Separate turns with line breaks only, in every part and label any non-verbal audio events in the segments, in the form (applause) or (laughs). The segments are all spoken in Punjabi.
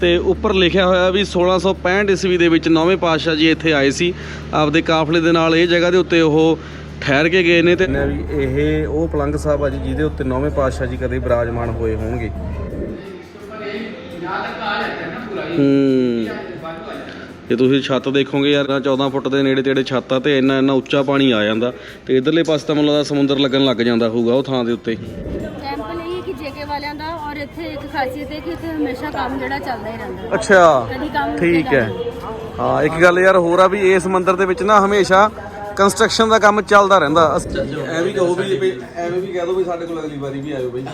ਤੇ ਉੱਪਰ ਲਿਖਿਆ ਹੋਇਆ ਵੀ 1665 ਈਸਵੀ ਦੇ ਵਿੱਚ ਨੌਵੇਂ ਪਾਤਸ਼ਾਹ ਜੀ ਇੱਥੇ ਆਏ ਸੀ। ਆਪਦੇ ਕਾਫਲੇ ਦੇ ਨਾਲ ਇਹ ਜਗ੍ਹਾ ਦੇ ਉੱਤੇ ਉਹ ਠਹਿਰ ਕੇ ਗਏ ਨੇ ਤੇ ਵੀ ਇਹ ਉਹ ਪਲੰਗ ਸਾਹਿਬ ਆ ਜੀ ਜਿਹਦੇ ਉੱਤੇ ਨੌਵੇਂ ਪਾਤਸ਼ਾਹ ਜੀ ਕਦੇ ਬਿਰਾਜਮਾਨ ਹੋਏ ਹੋਣਗੇ। ਹੂੰ। ਜੇ ਤੁਸੀਂ ਛੱਤ ਦੇਖੋਗੇ ਯਾਰ 14 ਫੁੱਟ ਦੇ ਨੇੜੇ ਤੇੜੇ ਛੱਤ ਆ ਤੇ ਇੰਨਾ ਇੰਨਾ ਉੱਚਾ ਪਾਣੀ ਆ ਜਾਂਦਾ ਤੇ ਇਧਰਲੇ ਪਾਸੇ ਤਾਂ ਮੈਨੂੰ ਲੱਗਦਾ ਸਮੁੰਦਰ ਲੱਗਣ ਲੱਗ ਜਾਂਦਾ ਹੋਊਗਾ ਉਹ ਥਾਂ ਦੇ ਉੱਤੇ।
ਖਾਸੀਅਤ ਹੈ ਕਿ ਇੱਥੇ ਹਮੇਸ਼ਾ ਕੰਮ ਜਿਹੜਾ ਚੱਲਦਾ ਹੀ ਰਹਿੰਦਾ
ਅੱਛਾ।
ਕਦੀ ਕੰਮ ਰੁਕੇ
ਠੀਕ ਹੈ। ਹਾਂ ਇੱਕ ਗੱਲ ਯਾਰ ਹੋਰ ਆ ਵੀ ਇਸ ਮੰਦਿਰ ਦੇ ਵਿੱਚ ਨਾ ਹਮੇਸ਼ਾ ਕੰਸਟਰਕਸ਼ਨ ਦਾ ਕੰਮ ਚੱਲਦਾ ਰਹਿੰਦਾ। ਐਵੇਂ ਕਹੋ ਵੀ ਵੀ ਐਵੇਂ ਵੀ ਕਹਿ ਦੋ ਵੀ ਸਾਡੇ ਕੋਲ ਅਗਲੀ ਵਾਰੀ ਵੀ ਆਇਓ ਬਈ।
ਨਹੀਂ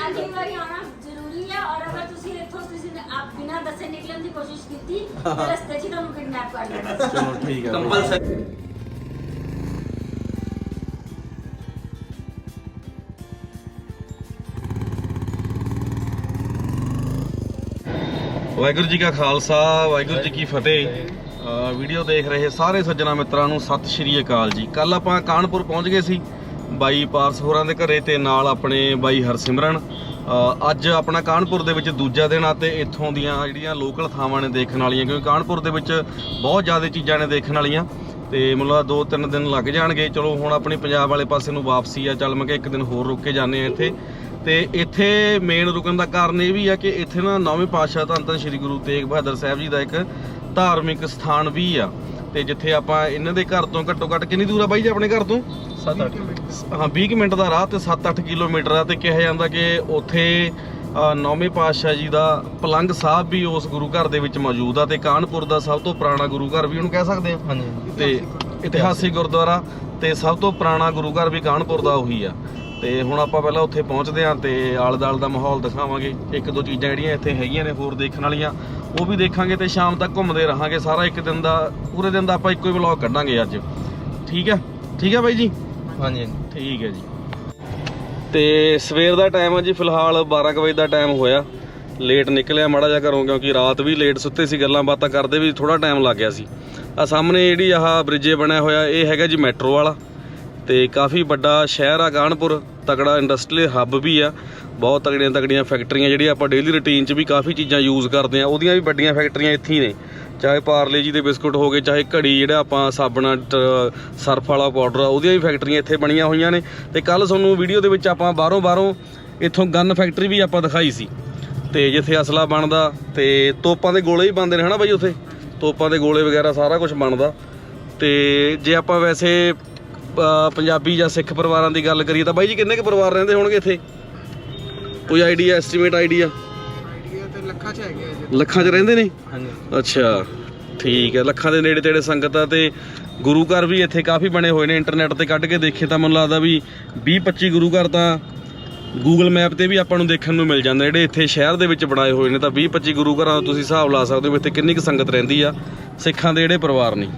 ਅਗਲੀ ਵਾਰੀ ਆਉਣਾ ਜ਼ਰੂਰੀ ਹੈ ਔਰ ਅਗਰ ਤੁਸੀਂ ਇੱਥੋਂ ਤੁਸੀਂ ਨੇ ਆਪ ਬਿਨਾਂ ਦੱਸੇ ਨਿਕਲਣ ਦੀ ਕੋਸ਼ਿਸ਼ ਕੀਤੀ ਤਾਂ ਰਸਤੇ 'ਚ ਹੀ ਤੁਹਾਨੂੰ ਕਿਡਨੈਪ ਕਰ ਲੈਣਾ
ਚਲੋ ਠੀਕ ਹੈ। ਵਾਹਿਗੁਰੂ ਜੀ ਕਾ ਖਾਲਸਾ, ਵਾਹਿਗੁਰੂ ਜੀ ਕੀ ਫਤਿਹ। ਵੀਡੀਓ ਦੇਖ ਰਹੇ ਸਾਰੇ ਸੱਜਣਾ ਮਿੱਤਰਾਂ ਨੂੰ ਸਤਿ ਸ਼੍ਰੀ ਅਕਾਲ ਜੀ। ਕੱਲ ਆਪਾਂ ਕਾਨਪੁਰ ਪਹੁੰਚ ਗਏ ਸੀ ਬਾਈ ਪਾਰਸ ਹੋਰਾਂ ਦੇ ਘਰੇ ਤੇ ਨਾਲ ਆਪਣੇ ਬਾਈ ਹਰਸਿਮਰਨ। ਅੱਜ ਆਪਣਾ ਕਾਨਪੁਰ ਦੇ ਵਿੱਚ ਦੂਜਾ ਦਿਨ ਆ ਤੇ ਇੱਥੋਂ ਦੀਆਂ ਜਿਹੜੀਆਂ ਲੋਕਲ ਥਾਵਾਂ ਨੇ ਦੇਖਣ ਵਾਲੀਆਂ, ਕਿਉਂਕਿ ਕਾਨਪੁਰ ਦੇ ਵਿੱਚ ਬਹੁਤ ਜ਼ਿਆਦਾ ਚੀਜ਼ਾਂ ਨੇ ਦੇਖਣ ਵਾਲੀਆਂ। ਤੇ ਮੈਨੂੰ ਦੋ ਤਿੰਨ ਦਿਨ ਲੱਗ ਜਾਣਗੇ। ਚਲੋ ਹੁਣ ਆਪਣੀ ਪੰਜਾਬ ਵਾਲੇ ਪਾਸੇ ਨੂੰ ਵਾਪਸੀ ਆ। ਚੱਲ ਮੈਂ ਕਿਹਾ ਇੱਕ ਦਿਨ ਹੋਰ ਰੁਕ ਕੇ ਜਾਂਦੇ ਆ ਇੱਥੇ। ਤੇ ਇੱਥੇ ਮੇਨ ਰੁਕਣ ਦਾ ਕਾਰਨ ਇਹ ਵੀ ਆ ਕਿ ਇੱਥੇ ਨਾ ਨੌਵੇਂ ਪਾਤਸ਼ਾਹ ਧੰਨ ਧੰਨ ਸ੍ਰੀ ਗੁਰੂ ਤੇਗ ਬਹਾਦਰ ਸਾਹਿਬ ਜੀ ਦਾ ਇੱਕ ਧਾਰਮਿਕ ਸਥਾਨ ਵੀ ਆ। ਤੇ ਜਿੱਥੇ ਆਪਾਂ ਇਹਨਾਂ ਦੇ ਘਰ ਤੋਂ ਘੱਟੋ ਘੱਟ ਕਿੰਨੀ ਦੂਰ ਆ ਬਾਈ ਜੀ ਆਪਣੇ ਘਰ ਤੋਂ? 7-8 ਹਾਂ 20 ਕੁ ਮਿੰਟ ਦਾ ਰਾਹ ਤੇ 7-8 ਕਿਲੋਮੀਟਰ ਆ ਤੇ ਕਿਹਾ ਜਾਂਦਾ ਕਿ ਉੱਥੇ ਨੌਵੇਂ ਪਾਤਸ਼ਾਹ ਜੀ ਦਾ ਪਲੰਗ ਸਾਹਿਬ ਵੀ ਉਸ ਗੁਰੂ ਘਰ ਦੇ ਵਿੱਚ ਮੌਜੂਦ ਆ ਤੇ ਕਾਨਪੁਰ ਦਾ ਸਭ ਤੋਂ ਪੁਰਾਣਾ ਗੁਰੂ ਘਰ ਵੀ ਉਹਨੂੰ ਕਹਿ ਸਕਦੇ ਆ?
ਹਾਂਜੀ
ਤੇ ਇਤਿਹਾਸਿਕ ਗੁਰਦੁਆਰਾ ਤੇ ਸਭ ਤੋਂ ਪੁਰਾਣਾ ਗੁਰੂ ਘਰ ਵੀ ਕਾਨਪੁਰ ਦਾ ਉਹੀ ਆ। ਤੇ ਹੁਣ ਆਪਾਂ ਪਹਿਲਾਂ ਉੱਥੇ ਪਹੁੰਚਦੇ ਆਂ ਤੇ ਆਲੇ ਦਾਲ ਦਾ ਮਾਹੌਲ ਦਿਖਾਵਾਂਗੇ। ਇੱਕ ਦੋ ਚੀਜ਼ਾਂ ਜਿਹੜੀਆਂ ਇੱਥੇ ਹੈਗੀਆਂ ਨੇ ਹੋਰ ਦੇਖਣ ਵਾਲੀਆਂ ਉਹ ਵੀ ਦੇਖਾਂਗੇ ਤੇ ਸ਼ਾਮ ਤੱਕ ਘੁੰਮਦੇ ਰਹਾਂਗੇ। ਸਾਰਾ ਇੱਕ ਦਿਨ ਦਾ ਪੂਰੇ ਦਿਨ ਦਾ ਆਪਾਂ ਇੱਕੋ ਹੀ ਵਲੌਗ ਕੱਢਾਂਗੇ ਅੱਜ। ਠੀਕ ਹੈ? ਠੀਕ ਹੈ ਬਾਈ ਜੀ?
ਹਾਂਜੀ
ਠੀਕ ਹੈ ਜੀ। ਤੇ ਸਵੇਰ ਦਾ ਟਾਈਮ ਹੈ ਜੀ ਫਿਲਹਾਲ 12 ਕੁ ਵਜੇ ਦਾ ਟਾਈਮ ਹੋਇਆ। ਲੇਟ ਨਿਕਲਿਆ ਮਾੜਾ ਜਿਹਾ ਘਰੋਂ ਕਿਉਂਕਿ ਰਾਤ ਵੀ ਲੇਟ ਸੁੱਤੇ ਸੀ ਗੱਲਾਂ ਬਾਤਾਂ ਕਰਦੇ ਵੀ ਥੋੜਾ ਟਾਈਮ ਲੱਗ ਗਿਆ ਸੀ। ਆ ਸਾਹਮਣੇ ਜਿਹੜੀ ਆਹ ਬ੍ਰਿਜੇ ਬਣਿਆ ਹੋਇਆ ਇਹ ਹੈਗਾ ਜੀ ਮੈਟਰੋ ਵਾਲਾ। ਤੇ ਕਾਫੀ ਵੱਡਾ ਸ਼ਹਿਰ ਆ ਕਾਨਪੁਰ। ਤਕੜਾ ਇੰਡਸਟਰੀਅਲ ਹੱਬ ਵੀ ਆ, ਬਹੁਤ ਤਕੜੀਆਂ ਤਕੜੀਆਂ ਫੈਕਟਰੀਆਂ ਜਿਹੜੀਆਂ ਆਪਾਂ ਡੇਲੀ ਰੁਟੀਨ 'ਚ ਵੀ ਕਾਫੀ ਚੀਜ਼ਾਂ ਯੂਜ਼ ਕਰਦੇ ਆ, ਉਹਦੀਆਂ ਵੀ ਵੱਡੀਆਂ ਫੈਕਟਰੀਆਂ ਇੱਥੇ ਹੀ ਨੇ। ਚਾਹੇ ਪਾਰਲੇ ਜੀ ਦੇ ਬਿਸਕੁਟ ਹੋ ਗਏ, ਚਾਹੇ ਘੜੀ ਜਿਹੜਾ ਆਪਾਂ ਸਾਬਣਾ ਟ- ਸਰਫ ਵਾਲਾ ਪਾਊਡਰ ਆ, ਉਹਦੀਆਂ ਵੀ ਫੈਕਟਰੀਆਂ ਇੱਥੇ ਬਣੀਆਂ ਹੋਈਆਂ ਨੇ। ਤੇ ਕੱਲ ਤੁਹਾਨੂੰ ਵੀਡੀਓ ਦੇ ਵਿੱਚ ਆਪਾਂ ਬਾਹਰੋਂ ਬਾਹਰੋਂ ਇੱਥੋਂ ਗਨ ਫੈਕਟਰੀ ਵੀ ਆਪਾਂ ਦਿਖਾਈ ਸੀ। ਤੇ ਜਿੱਥੇ ਅਸਲਾ ਬਣਦਾ, ਤੇ ਤੋਪਾਂ ਦੇ ਗੋਲੇ ਵੀ ਬਣਦੇ ਨੇ, ਹਨਾ ਬਾਈ ਉੱਥੇ? ਤੋਪਾਂ ਦੇ ਗੋਲੇ ਵਗੈਰਾ ਸਾਰਾ ਕੁਝ ਬਣਦਾ। ਤੇ ਜੇ ਆਪਾਂ ਵੈਸੇ ਪੰਜਾਬੀ ਜਾਂ ਸਿੱਖ ਪਰਿਵਾਰਾਂ ਦੀ ਗੱਲ ਕਰੀਏ ਤਾਂ ਬਾਈ ਜੀ ਕਿੰਨੇ ਕੁ ਪਰਿਵਾਰ ਰਹਿੰਦੇ ਹੋਣਗੇ ਇੱਥੇ? ਕੋਈ ਆਈਡੀਆ ਐਸਟੀਮੇਟ ਆਈਡੀਆ ਲੱਖਾਂ 'ਚ ਹੈਗੇ ਲੱਖਾਂ 'ਚ ਰਹਿੰਦੇ ਨੇ?
ਹਾਂਜੀ।
ਅੱਛਾ ਠੀਕ ਹੈ ਲੱਖਾਂ ਦੇ ਨੇੜੇ ਤੇੜੇ ਸੰਗਤ ਆ ਤੇ ਗੁਰੂ ਘਰ ਵੀ ਇੱਥੇ ਕਾਫੀ ਬਣੇ ਹੋਏ ਨੇ ਇੰਟਰਨੈਟ ਤੇ ਕੱਢ ਕੇ ਦੇਖੇ ਤਾਂ ਮੈਨੂੰ ਲੱਗਦਾ ਵੀ 20 25 ਗੁਰੂ ਘਰ ਤਾਂ ਗੂਗਲ ਮੈਪ ਤੇ ਵੀ ਆਪਾਂ ਨੂੰ ਦੇਖਣ ਨੂੰ ਮਿਲ ਜਾਂਦੇ ਜਿਹੜੇ ਇੱਥੇ ਸ਼ਹਿਰ ਦੇ ਵਿੱਚ ਬਣਾਏ ਹੋਏ ਨੇ ਤਾਂ 20 25 ਗੁਰੂ ਘਰਾਂ ਦਾ ਤੁਸੀਂ ਹਿਸਾਬ ਲਾ ਸਕਦੇ ਹੋ ਇੱਥੇ ਕਿੰਨੀ ਕੁ ਸੰਗਤ ਰਹਿੰਦੀ ਆ ਸਿੱਖਾਂ ਦੇ ਜਿਹੜੇ ਪਰਿਵਾਰ ਨੇ।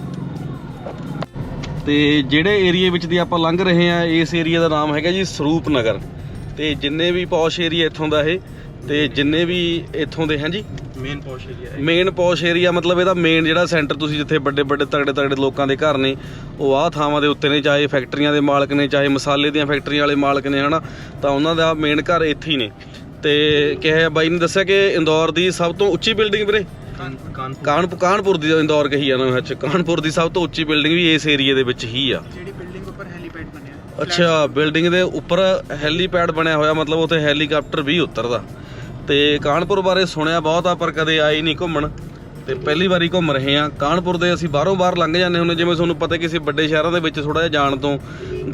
ਤੇ ਜਿਹੜੇ ਏਰੀਏ ਵਿੱਚ ਦੀ ਆਪਾਂ ਲੰਘ ਰਹੇ ਆ ਇਸ ਏਰੀਆ ਦਾ ਨਾਮ ਹੈਗਾ ਜੀ ਸਰੂਪ ਨਗਰ। ਤੇ ਜਿੰਨੇ ਵੀ ਪੌਸ਼ ਏਰੀਆ ਇੱਥੋਂ ਦਾ ਇਹ ਤੇ ਜਿੰਨੇ ਵੀ ਇੱਥੋਂ ਦੇ ਹਾਂਜੀ?
Main posh area
main posh area ਮਤਲਬ ਇਹਦਾ ਮੇਨ ਜਿਹੜਾ ਸੈਂਟਰ ਤੁਸੀਂ ਜਿੱਥੇ ਵੱਡੇ ਵੱਡੇ ਤਗੜੇ ਤਗੜੇ ਲੋਕਾਂ ਦੇ ਘਰ ਨੇ ਉਹ ਆਹ ਥਾਵਾਂ ਦੇ ਉੱਤੇ ਨੇ ਚਾਹੇ ਫੈਕਟਰੀਆਂ ਦੇ ਮਾਲਕ ਨੇ ਚਾਹੇ ਮਸਾਲੇ ਦੀਆਂ ਫੈਕਟਰੀਆਂ ਵਾਲੇ ਮਾਲਕ ਨੇ ਹਨਾ? ਤਾਂ ਉਹਨਾਂ ਦਾ ਮੇਨ ਘਰ ਇੱਥੇ ਹੀ ਨੇ। ਤੇ ਕਿਹਾ ਬਾਈ ਨੇ ਦੱਸਿਆ ਕਿ ਇੰਦੌਰ ਦੀ ਸਭ ਤੋਂ ਉੱਚੀ ਬਿਲਡਿੰਗ ਵੀਰੇ? ਕਾਨਪੁਰ। ਕਾਨਪੁਰ ਦੀ ਇੰਦੌਰ ਕਹੀ ਜਾਣਾ ਅੱਛਾ ਕਾਨਪੁਰ ਦੀ ਸਭ ਤੋਂ ਉੱਚੀ ਬਿਲਡਿੰਗ ਵੀ ਇਸ ਏਰੀਆ ਦੇ ਵਿੱਚ ਹੀ ਆ।
ਜਿਹੜੀ ਬਿਲਡਿੰਗ ਉੱਪਰ ਹੈਲੀਪੈਡ ਬਣਿਆ।
ਅੱਛਾ ਬਿਲਡਿੰਗ ਦੇ ਉੱਪਰ ਹੈਲੀਪੈਡ ਬਣਿਆ ਹੋਇਆ ਮਤਲਬ ਉੱਥੇ ਹੈਲੀਕਾਪਟਰ ਵੀ ਉਤਰਦਾ। ਤੇ ਕਾਨਪੁਰ ਬਾਰੇ ਸੁਣਿਆ ਬਹੁਤ ਆ ਪਰ ਕਦੇ ਆਏ ਨਹੀਂ ਘੁੰਮਣ। ਤੇ ਪਹਿਲੀ ਵਾਰੀ ਘੁੰਮ ਰਹੇ ਆ ਕਾਨਪੁਰ ਦੇ ਅਸੀਂ ਬਾਹਰੋਂ ਬਾਹਰ ਲੰਘ ਜਾਂਦੇ ਹੁੰਦੇ ਜਿਵੇਂ ਤੁਹਾਨੂੰ ਪਤਾ ਕਿਸੇ ਵੱਡੇ ਸ਼ਹਿਰਾਂ ਦੇ ਵਿੱਚ ਥੋੜਾ ਜਿਹਾ ਜਾਣ ਤੋਂ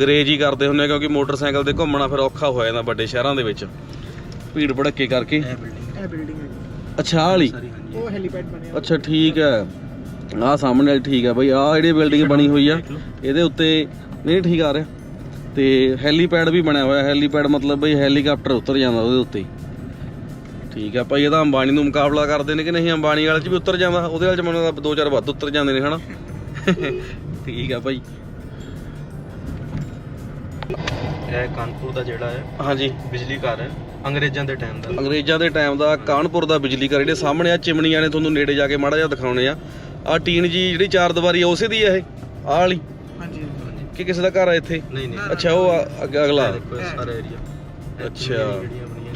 ਗਰੇਜ ਹੀ ਕਰਦੇ ਹੁੰਦੇ ਕਿਉਂਕਿ ਮੋਟਰਸਾਈਕਲ ਤੇ ਘੁੰਮਣਾ ਫਿਰ ਔਖਾ ਹੋ ਜਾਂਦਾ ਵੱਡੇ ਸ਼ਹਿਰਾਂ ਦੇ ਵਿੱਚ। ਭੀੜ ਭੜੱਕੇ ਕਰਕੇ।
ਇਹ ਬਿਲਡਿੰਗ
ਇਹ ਬਿਲਡਿੰਗ ਹੈ।
ਅੱਛਾ ਆਹ ਵਾਲੀ?
ਸਾਰੀ ਹਾਂਜੀ
ਉਹ ਹੈਲੀਪੈਡ ਬਣਿਆ
ਅੱਛਾ ਠੀਕ ਹੈ। ਆਹ ਸਾਹਮਣੇ ਵਾਲੀ ਠੀਕ ਹੈ ਬਈ ਆਹ ਜਿਹੜੀ ਬਿਲਡਿੰਗ ਬਣੀ ਹੋਈ ਆ ਇਹਦੇ ਉੱਤੇ ਨਹੀਂ ਠੀਕ ਆ ਰਿਹਾ। ਤੇ ਹੈਲੀਪੈਡ ਵੀ ਬਣਿਆ ਹੋਇਆ ਹੈਲੀਪੈਡ ਮਤਲਬ ਬਈ ਹੈਲੀਕਾਪਟਰ ਉਤਰ ਜਾਂਦਾ ਉਹਦੇ ਉੱਤੇ। ਠੀਕ ਆ ਭਾਈ ਇਹਦਾ ਅੰਬਾਨੀ ਨੂੰ ਮੁਕਾਬਲਾ ਕਰਦੇ ਨੇ ਕਿ ਨਹੀਂ ਅੰਬਾਨੀ ਵਾਲੇ ਚ ਵੀ ਉਤਰ ਜਾਂਦਾ ਉਹਦੇ ਵਾਲੇ ਚ ਮੈਨੂੰ ਲੱਗਦਾ ਦੋ ਚਾਰ ਵੱਧ ਉਤਰ ਜਾਂਦੇ ਨੇ ਹਨਾ? ਠੀਕ ਆ ਭਾਈ।
ਇਹ ਕਾਨਪੁਰ ਦਾ ਜਿਹੜਾ ਹੈ
ਹਾਂਜੀ।
ਬਿਜਲੀ ਘਰ ਹੈ। ਅੰਗਰੇਜ਼ਾਂ ਦੇ ਟਾਈਮ ਦਾ।
ਅੰਗਰੇਜ਼ਾਂ ਦੇ ਟਾਈਮ ਦਾ ਕਾਨਪੁਰ ਦਾ ਬਿਜਲੀ ਘਰ ਜਿਹੜੇ ਸਾਹਮਣੇ ਆ ਚਿਮਨੀਆਂ ਨੇ ਤੁਹਾਨੂੰ ਨੇੜੇ ਜਾ ਕੇ ਮਾੜਾ ਜਿਹਾ ਦਿਖਾਉਣੇ ਆ। ਆ ਟੀਨ ਜੀ ਜਿਹੜੀ ਚਾਰ ਦੀਵਾਰੀ ਆ ਉਸੇ ਦੀ ਆ ਇਹ? ਆਹ ਵਾਲੀ?
ਹਾਂਜੀ।
ਕਿ ਕਿਸੇ ਦਾ ਘਰ ਆ ਇੱਥੇ?
ਨਹੀਂ ਨਹੀਂ।
ਅੱਛਾ ਉਹ ਆ- ਅੱਗ- ਅਗਲਾ।
ਇਹ ਦੇਖੋ ਇਹ ਸਾਰਾ ਏਰੀਆ
ਅੱਛਾ।
ਜਿਹੜੀਆਂ ਬਣੀਆਂ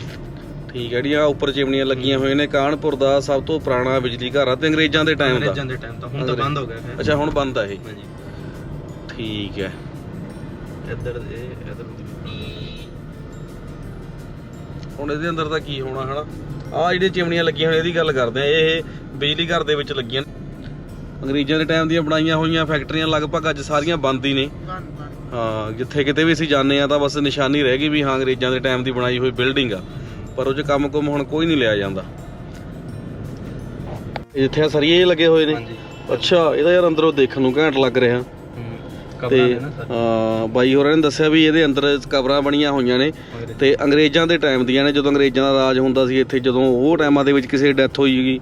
ਠੀਕ ਹੈ ਜਿਹੜੀਆਂ ਉੱਪਰ ਚਿਮਨੀਆਂ ਲੱਗੀਆਂ ਹੋਈਆਂ ਨੇ ਕਾਨਪੁਰ ਦਾ ਸਭ ਤੋਂ ਪੁਰਾਣਾ ਬਿਜਲੀ ਘਰ ਆ ਤੇ ਅੰਗਰੇਜ਼ਾਂ ਦੇ ਟਾਈਮ ਦਾ।
ਅੰਗਰੇਜ਼ਾਂ ਦੇ ਟਾਈਮ ਤਾਂ ਹੁਣ ਤਾਂ ਬੰਦ ਹੋ ਗਿਆ ਹੈ
ਅੱਛਾ ਹੁਣ ਬੰਦ ਆ ਇਹ।
ਹਾਂਜੀ।
ਠੀਕ ਹੈ
ਇੱਧਰ ਇਹ ਇੱਧਰ
ਹੁਣ ਇਹਦੇ ਅੰਦਰ ਤਾਂ ਕੀ ਹੋਣਾ ਹਨਾ? ਆ ਜਿਹੜੇ ਚਿਮਨੀਆਂ ਲੱਗੀਆਂ ਹੋਈਆਂ ਇਹਦੀ ਗੱਲ ਕਰਦੇ ਆ ਇਹ ਬਿਜਲੀ ਘਰ ਦੇ ਵਿੱਚ ਲੱਗੀਆਂ। ਅੰਗਰੇਜ਼ਾਂ ਦੇ ਟਾਈਮ ਦੀਆਂ ਬਣਾਈਆਂ ਹੋਈਆਂ ਫੈਕਟਰੀਆਂ ਲਗਭਗ ਅੱਜ ਸਾਰੀਆਂ ਬੰਦ ਹੀ ਨੇ। ਹਾਂ ਜਿੱਥੇ ਕਿਤੇ ਵੀ ਅਸੀਂ ਜਾਂਦੇ ਆ ਤਾਂ ਬਸ ਨਿਸ਼ਾਨੀ ਰਹਿ ਗਈ ਵੀ ਹਾਂ ਅੰਗਰੇਜ਼ਾਂ ਦੇ ਟਾਈਮ ਦੀ ਬਣਾਈ ਹੋਈ ਬਿਲਡਿੰਗ ਆ। ਪਰ ਉਹ 'ਚ ਕੰਮ ਕੁਮ ਹੁਣ ਕੋਈ ਨਹੀਂ ਲਿਆ ਜਾਂਦਾ। ਇਹ ਜਿੱਥੇ ਸਰੀਏ ਲੱਗੇ ਹੋਏ ਨੇ। ਅੱਛਾ ਇਹਦਾ ਯਾਰ ਅੰਦਰੋਂ ਦੇਖਣ ਨੂੰ ਘੈਂਟ ਲੱਗ ਰਿਹਾ। ਤੇ ਹਾਂ ਬਾਈ ਹੋਰਾਂ ਨੇ ਦੱਸਿਆ ਵੀ ਇਹਦੇ ਅੰਦਰ ਕਬਰਾਂ ਬਣੀਆਂ ਹੋਈਆਂ ਨੇ ਤੇ ਅੰਗਰੇਜ਼ਾਂ ਦੇ ਟਾਈਮ ਦੀਆਂ ਨੇ ਜਦੋਂ ਅੰਗਰੇਜ਼ਾਂ ਦਾ ਰਾਜ ਹੁੰਦਾ ਸੀ ਇੱਥੇ ਜਦੋਂ ਉਹ ਟਾਈਮਾਂ ਦੇ ਵਿੱਚ ਕਿਸੇ ਡੈਥ ਹੋਈਗੀ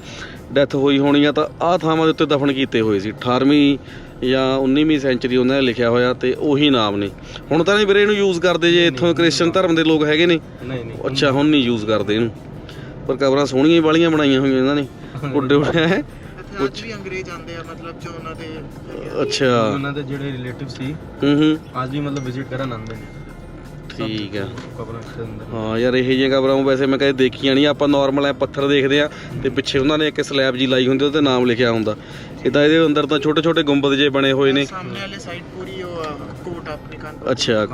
ਡੈਥ ਹੋਈ ਹੋਣੀ ਆ ਤਾਂ ਆਹ ਥਾਵਾਂ ਦੇ ਉੱਤੇ ਦਫਨ ਕੀਤੇ ਹੋਏ ਸੀ। 18ਵੀਂ ਜਾਂ 19ਵੀਂ ਸੈਂਚਰੀ ਉਹਨਾਂ ਨੇ ਲਿਖਿਆ ਹੋਇਆ ਤੇ ਉਹੀ ਨਾਮ ਨੇ। ਹੁਣ ਤਾਂ ਨਹੀਂ ਵੀਰੇ ਇਹਨੂੰ ਯੂਜ਼ ਕਰਦੇ ਜੇ ਇੱਥੋਂ ਕ੍ਰਿਸਚਨ ਧਰਮ ਦੇ ਲੋਕ ਹੈਗੇ ਨੇ।
ਨਹੀਂ ਨਹੀਂ
ਅੱਛਾ ਹੁਣ ਨਹੀਂ ਯੂਜ਼ ਕਰਦੇ ਇਹਨੂੰ। ਪਰ ਕਬਰਾਂ ਸੋਹਣੀਆਂ ਹੀ ਵਾਲੀਆਂ ਬਣਾਈਆਂ ਹੋਈਆਂ ਇਹਨਾਂ ਨੇ। ਉੱਡੇ ਉੱਡੇ
ਅੱਜ ਵੀ ਅੰਗਰੇਜ਼ ਆਉਂਦੇ ਆ ਮਤਲਬ ਜੋ ਉਹਨਾਂ ਦੇ
ਅੱਛਾ।
ਉਹਨਾਂ ਦੇ ਜਿਹੜੇ ਰਿਲੇਟਿਵ ਸੀ
ਹੂੰ ਹੂੰ।
ਅੱਜ ਵੀ ਮਤਲਬ ਵਿਜ਼ਿਟ ਕਰਨ ਆਉਂਦੇ ਨੇ।
ਠੀਕ ਆ।
ਕਬਰਾਂ ਦੇ ਅੰਦਰ।
ਹਾਂ ਯਾਰ ਇਹ ਜਿਹੀਆਂ ਕਬਰਾਂ ਵੈਸੇ ਮੈਂ ਕਦੇ ਦੇਖੀਆਂ ਨਹੀਂ। ਆਪਾਂ ਨਾਰਮਲ ਐ ਪੱਥਰ ਦੇਖਦੇ ਆ ਤੇ ਪਿੱਛੇ ਉਹਨਾਂ ਨੇ ਇੱਕ ਸਲੈਬ ਜੀ ਲਾਈ ਹੁੰਦੀ ਉਹਦੇ ਨਾਮ ਲਿਖਿਆ ਹੁੰਦਾ। ਇਦਾਂ ਇਹਦੇ ਅੰਦਰ ਤਾਂ ਛੋਟੇ ਛੋਟੇ ਗੁੰਬਦ ਜੇ ਬਣੇ ਹੋਏ ਨੇ।
ਸਾਹਮਣੇ ਵਾਲੇ ਸਾਈਡ ਪੂਰੀ ਉਹ ਅ, ਕੋਟ ਆ ਆਪਣੀ ਕਾਨਪੁਰ
ਅੱਛਾ।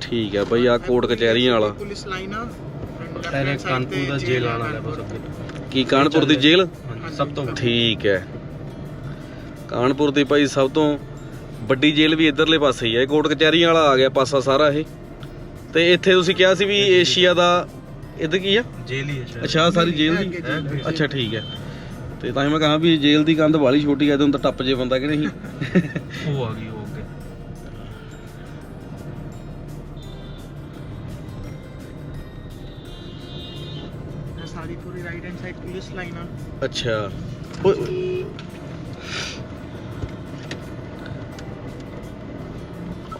ਠੀਕ ਆ ਬਈ ਆ ਕੋਟ ਕਚਹਿਰੀਆਂ ਵਾਲਾ।
ਪੁਲਿਸ ਲਾਈਨ ਆ
ਕਾਨਪੁਰ ਦਾ
ਜੇਲ੍ਹ
ਆਣਾ
ਕੀ ਕਾਨਪੁਰ ਦੀ ਜੇਲ੍ਹ?
ਸਭ ਤੋਂ
ਠੀਕ ਹੈ। ਕਾਨਪੁਰ ਦੀ ਭਾਈ ਸਭ ਤੋਂ ਵੱਡੀ ਜੇਲ੍ਹ ਵੀ ਇਧਰਲੇ ਪਾਸੇ ਹੀ ਹੈ। ਕੋਟ ਕਚਹਿਰੀਆਂ ਵਾਲਾ ਆ ਗਿਆ ਪਾਸਾ ਸਾਰਾ ਇਹ। ਤੇ ਇੱਥੇ ਤੁਸੀਂ ਕਿਹਾ ਸੀ ਵੀ ਏਸ਼ੀਆ ਦਾ ਇੱਧਰ ਕੀ ਆ
ਜੇਲ੍ਹ ਹੀ ਹੈ
ਅੱਛਾ ਸਾਰੀ ਜੇਲ੍ਹ ਦੀ। ਅੱਛਾ ਠੀਕ ਹੈ। ਤੇ ਤਾਂ ਹੀ ਮੈਂ ਕਹਾਂ ਵੀ ਜੇਲ੍ਹ ਦੀ ਕੰਧ ਬਾਲੀ ਛੋਟੀ ਹੈ ਤੇ ਹੁਣ ਤਾਂ ਟੱਪ ਜੇ ਬੰਦਾ ਕਿ ਨਹੀਂ?
ਉਹ ਆ ਗਈ।
ਅੱਛਾ। ਓਏ ਓਏ।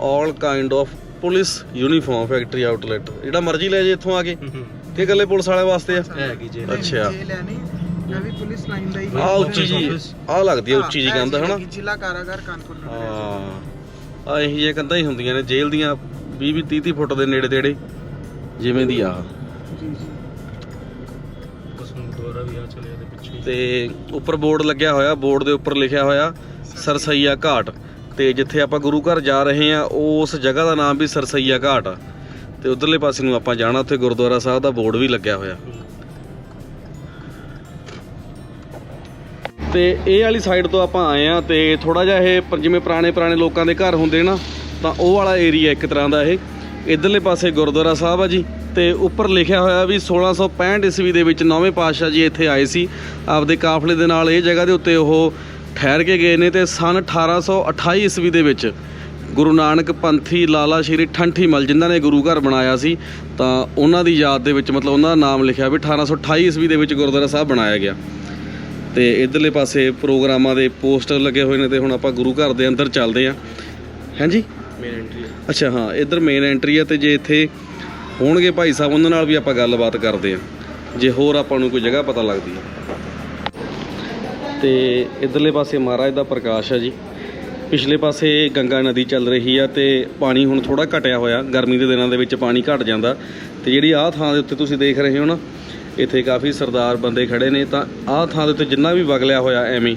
All kind of police uniform factory outlet ਜਿਹੜਾ ਮਰਜ਼ੀ ਲੈ ਜੇ ਇੱਥੋਂ ਆ ਕੇ। ਕਿ ਇਕੱਲੇ ਪੁਲਿਸ ਵਾਲੇ ਵਾਸਤੇ ਆ?
ਹੈਗੀ
ਅੱਛਾ।
ਜੇਲ੍ਹ ਹੈ ਨਹੀਂ ਇਹ ਵੀ ਪੁਲਿਸ ਲਾਈਨ ਦਾ ਹੀ
ਆ ਉੱਚੀ ਜੀ। ਆ ਲੱਗਦੀ ਆ ਉੱਚੀ ਜੀ ਕੰਧ ਹਨਾ?
ਜ਼ਿਲ੍ਹਾ ਕਾਰਾਗਾਰ ਕਾਨਪੁਰ ਨੂੰ
ਹਾਂ। ਆ ਇਹੀ ਜਿਹੀਆਂ ਕੰਧਾਂ ਹੀ ਹੁੰਦੀਆਂ ਨੇ ਜੇਲ੍ਹ ਦੀਆਂ 20 20 30 ਫੁੱਟ ਦੇ ਨੇੜੇ ਤੇੜੇ। ਜਿਵੇਂ ਦੀ ਆ। ਤੇ ਉੱਪਰ ਬੋਰਡ ਲੱਗਿਆ ਹੋਇਆ, ਬੋਰਡ ਦੇ ਉੱਪਰ ਲਿਖਿਆ ਹੋਇਆ, ਸਰਸਈਆ ਘਾਟ। ਤੇ ਜਿੱਥੇ ਆਪਾਂ ਗੁਰੂ ਘਰ ਜਾ ਰਹੇ ਆ ਉਸ ਜਗ੍ਹਾ ਦਾ ਨਾਮ ਵੀ ਸਰਸਈਆ ਘਾਟ ਆ। ਤੇ ਉਧਰਲੇ ਪਾਸੇ ਨੂੰ ਆਪਾਂ ਜਾਣਾ, ਉੱਥੇ ਗੁਰਦੁਆਰਾ ਸਾਹਿਬ ਦਾ ਬੋਰਡ ਵੀ ਲੱਗਿਆ ਹੋਇਆ। ਤੇ ਇਹ ਵਾਲੀ ਸਾਈਡ ਤੋਂ ਆਪਾਂ ਆਏ ਆ ਤੇ ਥੋੜਾ ਜਿਹਾ ਇਹ ਜਿਵੇਂ ਪੁਰਾਣੇ ਪੁਰਾਣੇ ਲੋਕਾਂ ਦੇ ਘਰ ਹੁੰਦੇ ਨਾ, ਤਾਂ ਉਹ ਵਾਲਾ ਏਰੀਆ ਇੱਕ ਤਰ੍ਹਾਂ ਦਾ ਇਹ। ਇਧਰਲੇ ਪਾਸੇ ਗੁਰਦੁਆਰਾ ਸਾਹਿਬ ਆ ਜੀ। ਤੇ ਉੱਪਰ ਲਿਖਿਆ ਹੋਇਆ ਵੀ 1665 ਈਸਵੀ ਦੇ ਵਿੱਚ ਨੌਵੇਂ ਪਾਤਸ਼ਾਹ ਜੀ ਇੱਥੇ ਆਏ ਸੀ। ਆਪਦੇ ਕਾਫਲੇ ਦੇ ਨਾਲ ਇਹ ਜਗ੍ਹਾ ਦੇ ਉੱਤੇ ਉਹ ਠਹਿਰ ਕੇ ਗਏ ਨੇ ਤੇ ਸਨ 1828 ਈਸਵੀ ਦੇ ਵਿੱਚ ਗੁਰੂ ਨਾਨਕ ਪੰਥੀ ਲਾਲਾ ਸ਼੍ਰੀ ਠੰਠੀ ਮਲ ਜਿਨ੍ਹਾਂ ਨੇ ਗੁਰੂ ਘਰ ਬਣਾਇਆ ਸੀ ਤਾਂ ਉਹਨਾਂ ਦੀ ਯਾਦ ਦੇ ਵਿੱਚ ਮਤਲਬ ਉਹਨਾਂ ਦਾ ਨਾਮ ਲਿਖਿਆ ਵੀ 1828 ਈਸਵੀ ਦੇ ਵਿੱਚ ਗੁਰਦੁਆਰਾ ਸਾਹਿਬ ਬਣਾਇਆ ਗਿਆ। ਤੇ ਇਧਰਲੇ ਪਾਸੇ ਪ੍ਰੋਗਰਾਮਾਂ ਦੇ ਪੋਸਟਰ ਲੱਗੇ ਹੋਏ ਨੇ ਤੇ ਹੁਣ ਆਪਾਂ ਗੁਰੂ ਘਰ ਦੇ ਅੰਦਰ ਚੱਲਦੇ ਆਂ ਹਾਂਜੀ
ਮੇਨ ਐਂਟਰੀ
ਅੱਛਾ ਹਾਂ ਇਧਰ ਮੇਨ ਐਂਟਰੀ ਹੈ ਤੇ ਜੇ ਇੱਥੇ ਹੋਣਗੇ ਭਾਈ ਸਾਹਿਬ ਉਹਨਾਂ ਨਾਲ ਵੀ ਆਪਾਂ ਗੱਲਬਾਤ ਕਰਦੇ ਆਂ ਜੇ ਹੋਰ ਆਪਾਂ ਨੂੰ ਕੋਈ ਜਗ੍ਹਾ ਪਤਾ ਲੱਗਦੀ ਹੈ। ਤੇ ਇਧਰਲੇ ਪਾਸੇ ਮਹਾਰਾਜ ਦਾ ਪ੍ਰਕਾਸ਼ ਹੈ ਜੀ। ਪਿਛਲੇ ਪਾਸੇ ਗੰਗਾ ਨਦੀ ਚੱਲ ਰਹੀ ਆ ਤੇ ਪਾਣੀ ਹੁਣ ਥੋੜਾ ਘਟਿਆ ਹੋਇਆ। ਗਰਮੀ ਦੇ ਦਿਨਾਂ ਦੇ ਵਿੱਚ ਪਾਣੀ ਘਟ ਜਾਂਦਾ। ਤੇ ਜਿਹੜੀ ਆਹ ਥਾਂ ਦੇ ਉੱਤੇ ਤੁਸੀਂ ਦੇਖ ਰਹੇ ਹੋ ਨਾ ਇੱਥੇ ਕਾਫੀ ਸਰਦਾਰ ਬੰਦੇ ਖੜੇ ਨੇ। ਤਾਂ ਆਹ ਥਾਂ ਦੇ ਉੱਤੇ ਜਿੰਨਾ ਵੀ ਵਗਲਿਆ ਹੋਇਆ ਐਵੇਂ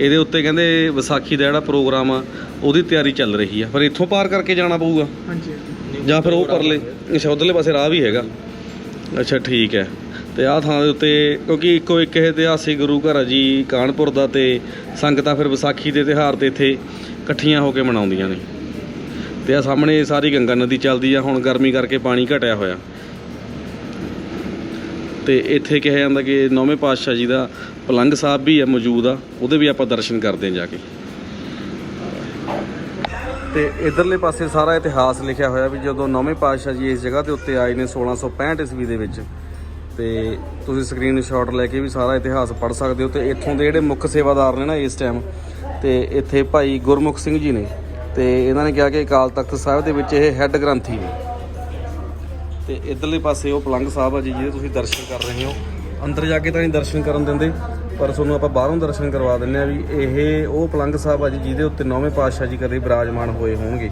ਇਹਦੇ ਉੱਤੇ ਕਹਿੰਦੇ ਵਿਸਾਖੀ ਦਾ ਜਿਹੜਾ ਪ੍ਰੋਗਰਾਮ ਆ ਉਹਦੀ ਤਿਆਰੀ ਚੱਲ ਰਹੀ ਆ। ਪਰ ਇੱਥੋਂ ਪਾਰ ਕਰਕੇ ਜਾਣਾ ਪਊਗਾ?
ਹਾਂਜੀ।
ਜਾਂ ਫਿਰ ਉਹ ਪਰਲੇ? ਅੱਛਾ, ਉਧਰਲੇ ਪਾਸੇ ਰਾਹ ਵੀ ਹੈਗਾ। ਅੱਛਾ, ਠੀਕ ਹੈ। ਤੇ ਆਹ ਥਾਂ ਦੇ ਉੱਤੇ, ਕਿਉਂਕਿ ਇੱਕੋ ਇੱਕ ਇਹ ਇਤਿਹਾਸਿਕ ਗੁਰੂ ਘਰ ਹੈ ਜੀ, ਕਾਨਪੁਰ ਦਾ ਤੇ ਸੰਗਤਾਂ ਫਿਰ ਵਿਸਾਖੀ ਦੇ ਤਿਉਹਾਰ ਤੇ ਇੱਥੇ ਇਕੱਠੀਆਂ ਹੋ ਕੇ ਮਨਾਉਂਦੀਆਂ ਨੇ। ਤੇ ਆ ਸਾਹਮਣੇ ਸਾਰੀ ਗੰਗਾ ਨਦੀ ਚੱਲਦੀ ਆ, ਹੁਣ ਗਰਮੀ ਕਰਕੇ ਪਾਣੀ ਘਟਿਆ ਹੋਇਆ। ਤੇ ਇੱਥੇ ਕਿਹਾ ਜਾਂਦਾ ਕਿ ਨੌਵੇਂ ਪਾਤਸ਼ਾਹ ਜੀ ਦਾ ਪਲੰਗ ਸਾਹਿਬ ਵੀ ਹੈ ਮੌਜੂਦ ਆ, ਉਹਦੇ ਵੀ ਆਪਾਂ ਦਰਸ਼ਨ ਕਰਦੇ ਹਾਂ ਜਾ ਕੇ। ਤੇ ਇਧਰਲੇ ਪਾਸੇ ਸਾਰਾ ਇਤਿਹਾਸ ਲਿਖਿਆ ਹੋਇਆ ਵੀ ਜਦੋਂ ਨੌਵੇਂ ਪਾਤਸ਼ਾਹ ਜੀ ਇਸ ਜਗ੍ਹਾ ਦੇ ਉੱਤੇ ਆਏ ਨੇ 1665 ਈਸਵੀ ਦੇ ਵਿੱਚ, ਤੇ ਤੁਸੀਂ ਸਕਰੀਨਸ਼ਾਟ ਲੈ ਕੇ ਵੀ ਸਾਰਾ ਇਤਿਹਾਸ ਪੜ੍ਹ ਸਕਦੇ ਹੋ ਤੇ ਇੱਥੋਂ ਦੇ ਜਿਹੜੇ ਮੁੱਖ ਸੇਵਾਦਾਰ ਨੇ ਨਾ ਇਸ ਟਾਈਮ ਤੇ ਇੱਥੇ ਭਾਈ ਗੁਰਮੁਖ ਸਿੰਘ ਜੀ ਨੇ, ਤੇ ਇਹਨਾਂ ਨੇ ਕਿਹਾ ਕਿ ਅਕਾਲ ਤਖਤ ਸਾਹਿਬ ਦੇ ਵਿੱਚ ਇਹ ਹੈੱਡ ਗ੍ਰੰਥੀ ਨੇ। ਤੇ ਇਧਰਲੇ ਪਾਸੇ ਉਹ ਪਲੰਗ ਸਾਹਿਬ ਆ ਜੀ, ਜਿਹਦੇ ਤੁਸੀਂ ਦਰਸ਼ਨ ਕਰ ਰਹੇ ਹੋ। ਅੰਦਰ ਜਾ ਕੇ ਤਾਂ ਨਹੀਂ ਦਰਸ਼ਨ ਕਰਨ ਦਿੰਦੇ ਪਰ ਤੁਹਾਨੂੰ ਆਪਾਂ ਬਾਹਰੋਂ ਦਰਸ਼ਨ ਕਰਵਾ ਦਿੰਨੇ ਆ ਵੀ ਇਹ ਉਹ ਪਲੰਗ ਸਾਹਿਬ ਆ ਜੀ ਜਿਹਦੇ ਉੱਤੇ ਨੌਵੇਂ ਪਾਤਸ਼ਾਹ ਜੀ ਕਦੇ ਵਿਰਾਜਮਾਨ ਹੋਏ ਹੋਣਗੇ।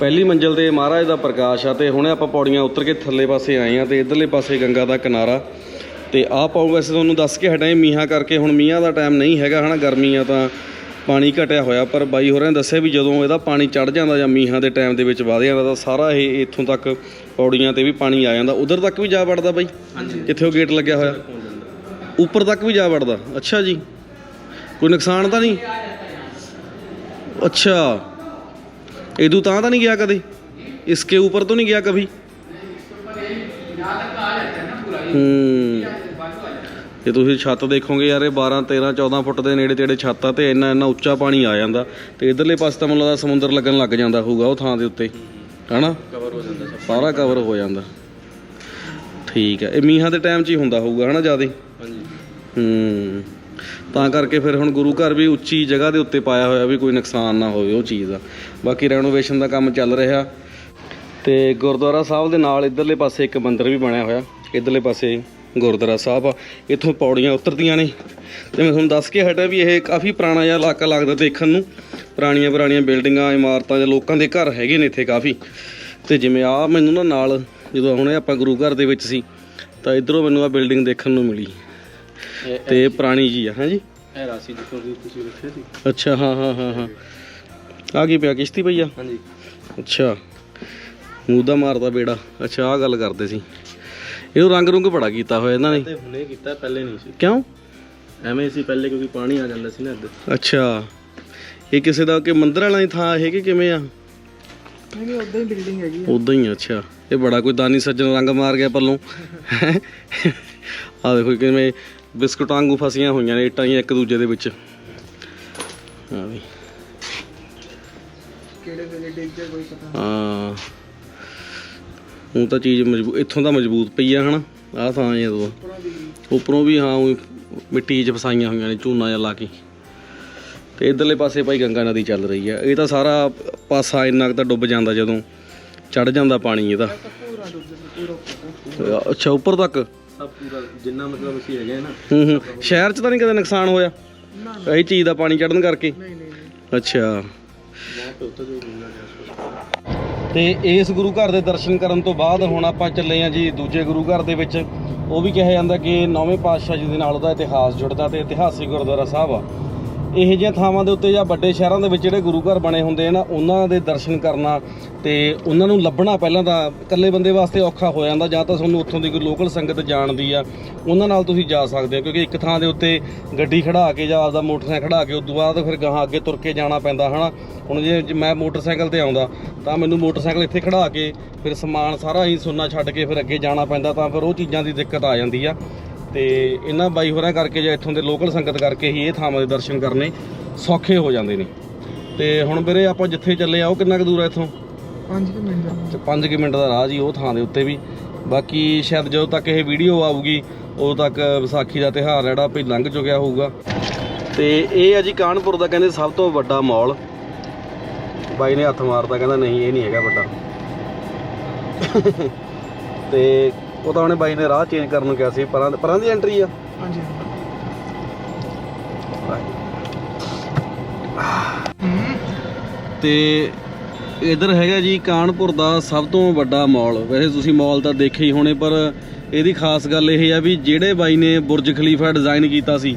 ਪਹਿਲੀ ਮੰਜ਼ਲ ਤੇ ਮਹਾਰਾਜ ਦਾ ਪ੍ਰਕਾਸ਼ ਆ ਤੇ ਹੁਣੇ ਆਪਾਂ ਪੌੜੀਆਂ ਉਤਰ ਕੇ ਥੱਲੇ ਪਾਸੇ ਆਏ ਆ ਤੇ ਇਧਰਲੇ ਪਾਸੇ ਗੰਗਾ ਦਾ ਕਿਨਾਰਾ। ਤੇ ਆਹ ਪਾਉ ਵੈਸੇ ਤੁਹਾਨੂੰ ਦੱਸ ਕੇ ਹਟਾਂ ਮੀਂਹਾਂ ਕਰਕੇ, ਹੁਣ ਮੀਂਹਾਂ ਦਾ ਟਾਈਮ ਨਹੀਂ ਹੈਗਾ, ਹਨਾ, ਗਰਮੀ ਆ ਤਾਂ ਪਾਣੀ ਘਟਿਆ ਹੋਇਆ ਪਰ ਬਾਈ ਹੋਰਾਂ ਨੇ ਦੱਸਿਆ ਵੀ ਜਦੋਂ ਇਹਦਾ ਪਾਣੀ ਚੜ ਜਾਂਦਾ ਜਾਂ ਮੀਂਹਾਂ ਦੇ ਟਾਈਮ ਦੇ ਵਿੱਚ ਵਧ ਜਾਂਦਾ ਤਾਂ ਸਾਰਾ ਇਹ ਇੱਥੋਂ ਤੱਕ ਪੌੜੀਆਂ ਤੇ ਵੀ ਪਾਣੀ ਆ ਜਾਂਦਾ ਉਧਰ ਤੱਕ ਵੀ ਜਾ ਵੜਦਾ ਬਾਈ ਹਾਂਜੀ ਜਿੱਥੇ ਉਹ ਗੇਟ ਲੱਗਿਆ ਹੋਇਆ ਉੱਪਰ ਤੱਕ ਵੀ ਜਾ ਵੜਦਾ ਅੱਛਾ ਜੀ ਕੋਈ ਨੁਕਸਾਨ ਤਾਂ ਨਹੀਂ अच्छा इदू ਤਾਂ ਤਾਂ ਨਹੀਂ ਗਿਆ ਕਦੇ इसके ऊपर तो नहीं गया कभी ਹੂੰ ਜੇ ਤੁਸੀਂ ਛੱਤ ਦੇਖੋਗੇ ਯਾਰ ਇਹ 12 13 14 ਫੁੱਟ ਦੇ ਨੇੜੇ ਤੇੜੇ ਛੱਤ ਆ ਤੇ ਇੰਨਾ ਇੰਨਾ ਉੱਚਾ ਪਾਣੀ ਆ ਜਾਂਦਾ ਤੇ ਇਧਰਲੇ ਪਾਸੇ ਤਾਂ ਮੈਨੂੰ ਲੱਗਦਾ ਸਮੁੰਦਰ ਲੱਗਣ ਲੱਗ ਜਾਂਦਾ ਹੋਊਗਾ ਉਹ ਥਾਂ ਦੇ ਉੱਤੇ ਹਨਾ? ਕਵਰ ਹੋ ਜਾਂਦਾ ਸਾਰਾ ਕਵਰ ਹੋ ਜਾਂਦਾ। ਠੀਕ ਹੈ ਇਹ ਮੀਂਹਾਂ ਦੇ ਟਾਈਮ 'ਚ ਹੀ ਹੁੰਦਾ ਹੋਊਗਾ ਹਨਾ ਜਿਆਦੇ? ਹਾਂਜੀ। ਹੂੰ ਤਾਂ ਕਰਕੇ ਫਿਰ ਹੁਣ ਗੁਰੂ ਘਰ ਵੀ ਉੱਚੀ ਜਗ੍ਹਾ ਦੇ ਉੱਤੇ ਪਾਇਆ ਹੋਇਆ ਵੀ ਕੋਈ ਨੁਕਸਾਨ ਨਾ ਹੋਵੇ ਉਹ ਚੀਜ਼ ਦਾ ਬਾਕੀ ਰੈਨੋਵੇਸ਼ਨ ਦਾ ਕੰਮ ਚੱਲ ਰਿਹਾ ਤੇ ਗੁਰਦੁਆਰਾ ਸਾਹਿਬ ਦੇ ਨਾਲ ਇਧਰਲੇ ਪਾਸੇ ਇੱਕ ਮੰਦਿਰ ਵੀ ਬਣਿਆ ਹੋਇਆ ਇਧਰਲੇ ਪਾਸੇ ਗੁਰਦੁਆਰਾ ਸਾਹਿਬ ਆ। ਇੱਥੋਂ ਪੌੜੀਆਂ ਉਤਰਦੀਆਂ ਨੇ। ਤੇ ਮੈਂ ਤੁਹਾਨੂੰ ਦੱਸ ਕੇ ਹਟਿਆ ਵੀ ਇਹ ਕਾਫੀ ਪੁਰਾਣਾ ਜਿਹਾ ਇਲਾਕਾ ਲੱਗਦਾ ਦੇਖਣ ਨੂੰ। ਪੁਰਾਣੀਆਂ ਪੁਰਾਣੀਆਂ ਬਿਲਡਿੰਗਾਂ ਇਮਾਰਤਾਂ ਜਾਂ ਲੋਕਾਂ ਦੇ ਘਰ ਹੈਗੇ ਨੇ ਇੱਥੇ ਕਾਫੀ। ਤੇ ਜਿਵੇਂ ਆ ਮੈਨੂੰ ਨਾ ਨਾਲ ਜਦੋਂ ਹੁਣੇ ਆਪਾਂ ਗੁਰੂ ਘਰ ਦੇ ਵਿੱਚ ਸੀ ਤਾਂ ਇਧਰੋਂ ਮੈਨੂੰ ਆ ਬਿਲਡਿੰਗ ਦੇਖਣ ਨੂੰ ਮਿਲੀ। ਤੇ ਇਹ ਪੁਰਾਣੀ ਜੀ ਆ ਹਾਂਜੀ?
ਇਹ ਰਾਸੀ ਜਿੱਥੋਂ ਦੀ ਤੁਸੀਂ ਰੱਖਿਆ ਸੀ?
ਅੱਛਾ ਹਾਂ ਹਾਂ ਹਾਂ ਹਾਂ। ਆ ਕੀ ਪਿਆ ਕਿਸ਼ਤੀ ਪਈ ਆ?
ਹਾਂਜੀ।
ਅੱਛਾ। ਮੂੰਹ ਦਾ ਮਾਰਦਾ ਬੇੜਾ। ਅੱਛਾ ਆ ਗੱਲ ਕਰਦੇ ਸੀ। ਇਹਨੂੰ ਰੰਗ ਰੁੰਗ ਬੜਾ ਕੀਤਾ ਹੋਇਆ ਇਹਨਾਂ ਨੇ।
ਤੇ ਹੁਣੇ ਕੀਤਾ ਪਹਿਲੇ ਨਹੀਂ ਸੀ।
ਕਿਉਂ?
ਐਵੇਂ ਸੀ ਪਹਿਲੇ ਕਿਉਂਕਿ ਪਾਣੀ ਆ ਜਾਂਦਾ ਸੀ ਨਾ ਇੱਧਰ।
ਅੱਛਾ। ਇਹ ਕਿਸੇ ਦਾ ਕਿ ਮੰਦਿਰ ਵਾਲਾ ਹੀ ਥਾਂ ਇਹ ਕਿ ਕਿਵੇਂ ਆ?
ਨਹੀਂ ਨਹੀਂ ਉਦਾਂ ਹੀ ਬਿਲਡਿੰਗ ਹੈਗੀ
ਉਦਾਂ ਹੀ ਅੱਛਾ। ਇਹ ਬੜਾ ਕੋਈ ਦਾਨੀ ਸੱਜਣ ਰੰਗ ਮਾਰ ਗਿਆ ਪੱਲੋਂ। ਆ ਦੇਖੋ ਕਿਵੇਂ ਬਿਸਕੁਟ ਵਾਂਗੂ ਫਸੀਆਂ ਹੋਈਆਂ ਨੇ ਇੱਟਾਂ ਹੀ ਇੱਕ ਦੂਜੇ ਦੇ ਵਿੱਚ। ਆ ਵੀ।
ਕਿਹੜੇ ਵੇਲੇ ਡਿੱਗ ਜਾ ਕੋਈ ਪਤਾ।
ਹਾਂ। ਹੁਣ ਤਾਂ ਚੀਜ਼ ਮਜ਼ਬੂਤ ਇੱਥੋਂ ਤਾਂ ਮਜ਼ਬੂਤ ਪਈ ਆ ਹਨਾ? ਆਹ ਥਾਂ
ਜਾਂ ਦੋ
ਉੱਪਰੋਂ ਵੀ ਹਾਂ ਮਿੱਟੀ 'ਚ ਫਸਾਈਆਂ ਹੋਈਆਂ ਨੇ ਝੂਨਾ ਜਾਂ ਲਾ ਕੇ। ਤੇ ਇਧਰਲੇ ਪਾਸੇ ਭਾਈ ਗੰਗਾ ਨਦੀ ਚੱਲ ਰਹੀ ਆ। ਇਹ ਤਾਂ ਸਾਰਾ ਪਾਸਾ ਇੰਨਾ ਕੁ ਤਾਂ ਡੁੱਬ ਜਾਂਦਾ ਜਦੋਂ ਚੜ ਜਾਂਦਾ ਪਾਣੀ ਇਹਦਾ। ਅੱਛਾ ਉੱਪਰ ਤੱਕ?
ਸਭ ਪੂਰਾ
ਸ਼ਹਿਰ 'ਚ ਤਾਂ ਨਹੀਂ ਕਦੇ ਨੁਕਸਾਨ ਹੋਇਆ? ਇਹ ਚੀਜ਼ ਦਾ ਪਾਣੀ ਚੜਨ ਕਰਕੇ? ਅੱਛਾ।
ਤੇ
ਇਸ ਗੁਰੂ ਘਰ ਦੇ ਦਰਸ਼ਨ ਕਰਨ ਤੋਂ ਬਾਅਦ ਹੁਣ ਆਪਾਂ ਚੱਲੇ ਆ ਜੀ ਦੂਜੇ ਗੁਰੂ ਘਰ ਦੇ ਵਿੱਚ। ਉਹ ਵੀ ਕਿਹਾ ਜਾਂਦਾ ਕਿ ਨੌਵੇਂ ਪਾਤਸ਼ਾਹ ਜੀ ਦੇ ਨਾਲ ਉਹਦਾ ਇਤਿਹਾਸ ਜੁੜਦਾ ਤੇ ਇਤਿਹਾਸਿਕ ਗੁਰਦੁਆਰਾ ਸਾਹਿਬ ਆ। ਇਹੋ ਜਿਹੀਆਂ ਥਾਵਾਂ ਦੇ ਉੱਤੇ ਜਾਂ ਵੱਡੇ ਸ਼ਹਿਰਾਂ ਦੇ ਵਿੱਚ ਜਿਹੜੇ ਗੁਰੂ ਘਰ ਬਣੇ ਹੁੰਦੇ ਆ ਨਾ, ਉਹਨਾਂ ਦੇ ਦਰਸ਼ਨ ਕਰਨਾ ਤੇ ਉਹਨਾਂ ਨੂੰ ਲੱਭਣਾ ਪਹਿਲਾਂ ਤਾਂ ਇਕੱਲੇ ਬੰਦੇ ਵਾਸਤੇ ਔਖਾ ਹੋ ਜਾਂਦਾ, ਜਾਂ ਤਾਂ ਤੁਹਾਨੂੰ ਉੱਥੋਂ ਦੀ ਕੋਈ ਲੋਕਲ ਸੰਗਤ ਜਾਣਦੀ ਆ, ਉਹਨਾਂ ਨਾਲ ਤੁਸੀਂ ਜਾ ਸਕਦੇ ਹੋ, ਕਿਉਂਕਿ ਇੱਕ ਥਾਂ ਦੇ ਉੱਤੇ ਗੱਡੀ ਖੜਾ ਕੇ ਜਾਂ ਆਪਦਾ ਮੋਟਰਸਾਈਕਲ ਖੜਾ ਕੇ ਉਸ ਤੋਂ ਬਾਅਦ ਫਿਰ ਗਾਹਾਂ ਅੱਗੇ ਤੁਰ ਕੇ ਜਾਣਾ ਪੈਂਦਾ, ਹਨਾ? ਹੁਣ ਜੇ ਜੇ ਮੈਂ ਮੋਟਰਸਾਈਕਲ ਤੇ ਆਉਂਦਾ, ਤਾਂ ਮੈਨੂੰ ਮੋਟਰਸਾਈਕਲ ਇੱਥੇ ਖੜਾ ਕੇ ਫਿਰ ਸਮਾਨ ਸਾਰਾ ਹੀ ਸੁੰਨਾ ਛੱਡ ਕੇ ਫਿਰ ਅੱਗੇ ਜਾਣਾ ਪੈਂਦਾ, ਤਾਂ ਫਿਰ ਉਹ ਚੀਜ਼ਾਂ ਦੀ ਦਿੱਕਤ ਆ ਜਾਂਦੀ ਆ। ਤੇ ਇਹਨਾਂ ਬਾਈ ਹੋਰਾਂ ਕਰਕੇ ਜਾਂ ਇੱਥੋਂ ਦੇ ਲੋਕਲ ਸੰਗਤ ਕਰਕੇ ਹੀ ਇਹ ਥਾਵਾਂ ਦੇ ਦਰਸ਼ਨ ਕਰਨੇ ਸੌਖੇ ਹੋ ਜਾਂਦੇ ਨੇ। ਤੇ ਹੁਣ ਵੀਰੇ ਆਪਾਂ ਜਿੱਥੇ ਚੱਲੇ ਆ ਉਹ ਕਿੰਨਾ ਕੁ ਦੂਰ ਹੈ ਇੱਥੋਂ?
5 ਮਿੰਟ ਦਾ
ਤੇ 5 ਮਿੰਟ ਦਾ ਰਾਹ ਜੀ ਉਹ ਥਾਂ ਦੇ ਉੱਤੇ ਵੀ। ਬਾਕੀ ਸ਼ਾਇਦ ਜਦੋਂ ਤੱਕ ਇਹ ਵੀਡੀਓ ਆਊਗੀ ਉਦੋਂ ਤੱਕ ਵਿਸਾਖੀ ਦਾ ਤਿਹਾਰ ਜਿਹੜਾ ਭਈ ਲੰਘ ਚੁੱਕਿਆ ਹੋਊਗਾ। ਤੇ ਇਹ ਆ ਜੀ ਕਾਨਪੁਰ ਦਾ ਕਹਿੰਦੇ ਸਭ ਤੋਂ ਵੱਡਾ ਮਾਲ। ਬਾਈ ਨੇ ਹੱਥ ਮਾਰਦਾ ਕਹਿੰਦਾ ਨਹੀਂ ਇਹ ਨਹੀਂ ਹੈਗਾ ਵੱਡਾ। ਤੇ ਉਹ ਤਾਂ ਉਹਨੇ ਬਾਈ ਨੇ ਰਾਹ ਚੇਂਜ ਕਰਨ ਨੂੰ ਕਿਹਾ ਸੀ ਪਰਾਂ ਪਰਾਂ ਦੀ ਐਂਟਰੀ ਆ।
जी
ਤੇ ਇਧਰ ਹੈਗਾ ਜੀ ਕਾਨਪੁਰ ਦਾ ਸਭ ਤੋਂ ਵੱਡਾ ਮਾਲ ਵੈਸੇ ਤੁਸੀਂ ਮਾਲ ਤਾਂ ਦੇਖੇ ਹੀ ਹੋਣੇ ਪਰ ਇਹਦੀ ਖਾਸ ਗੱਲ ਇਹ ਆ ਵੀ ਜਿਹੜੇ ਬਾਈ ਨੇ ਬੁਰਜ ਖਲੀਫਾ ਡਿਜ਼ਾਈਨ ਕੀਤਾ ਸੀ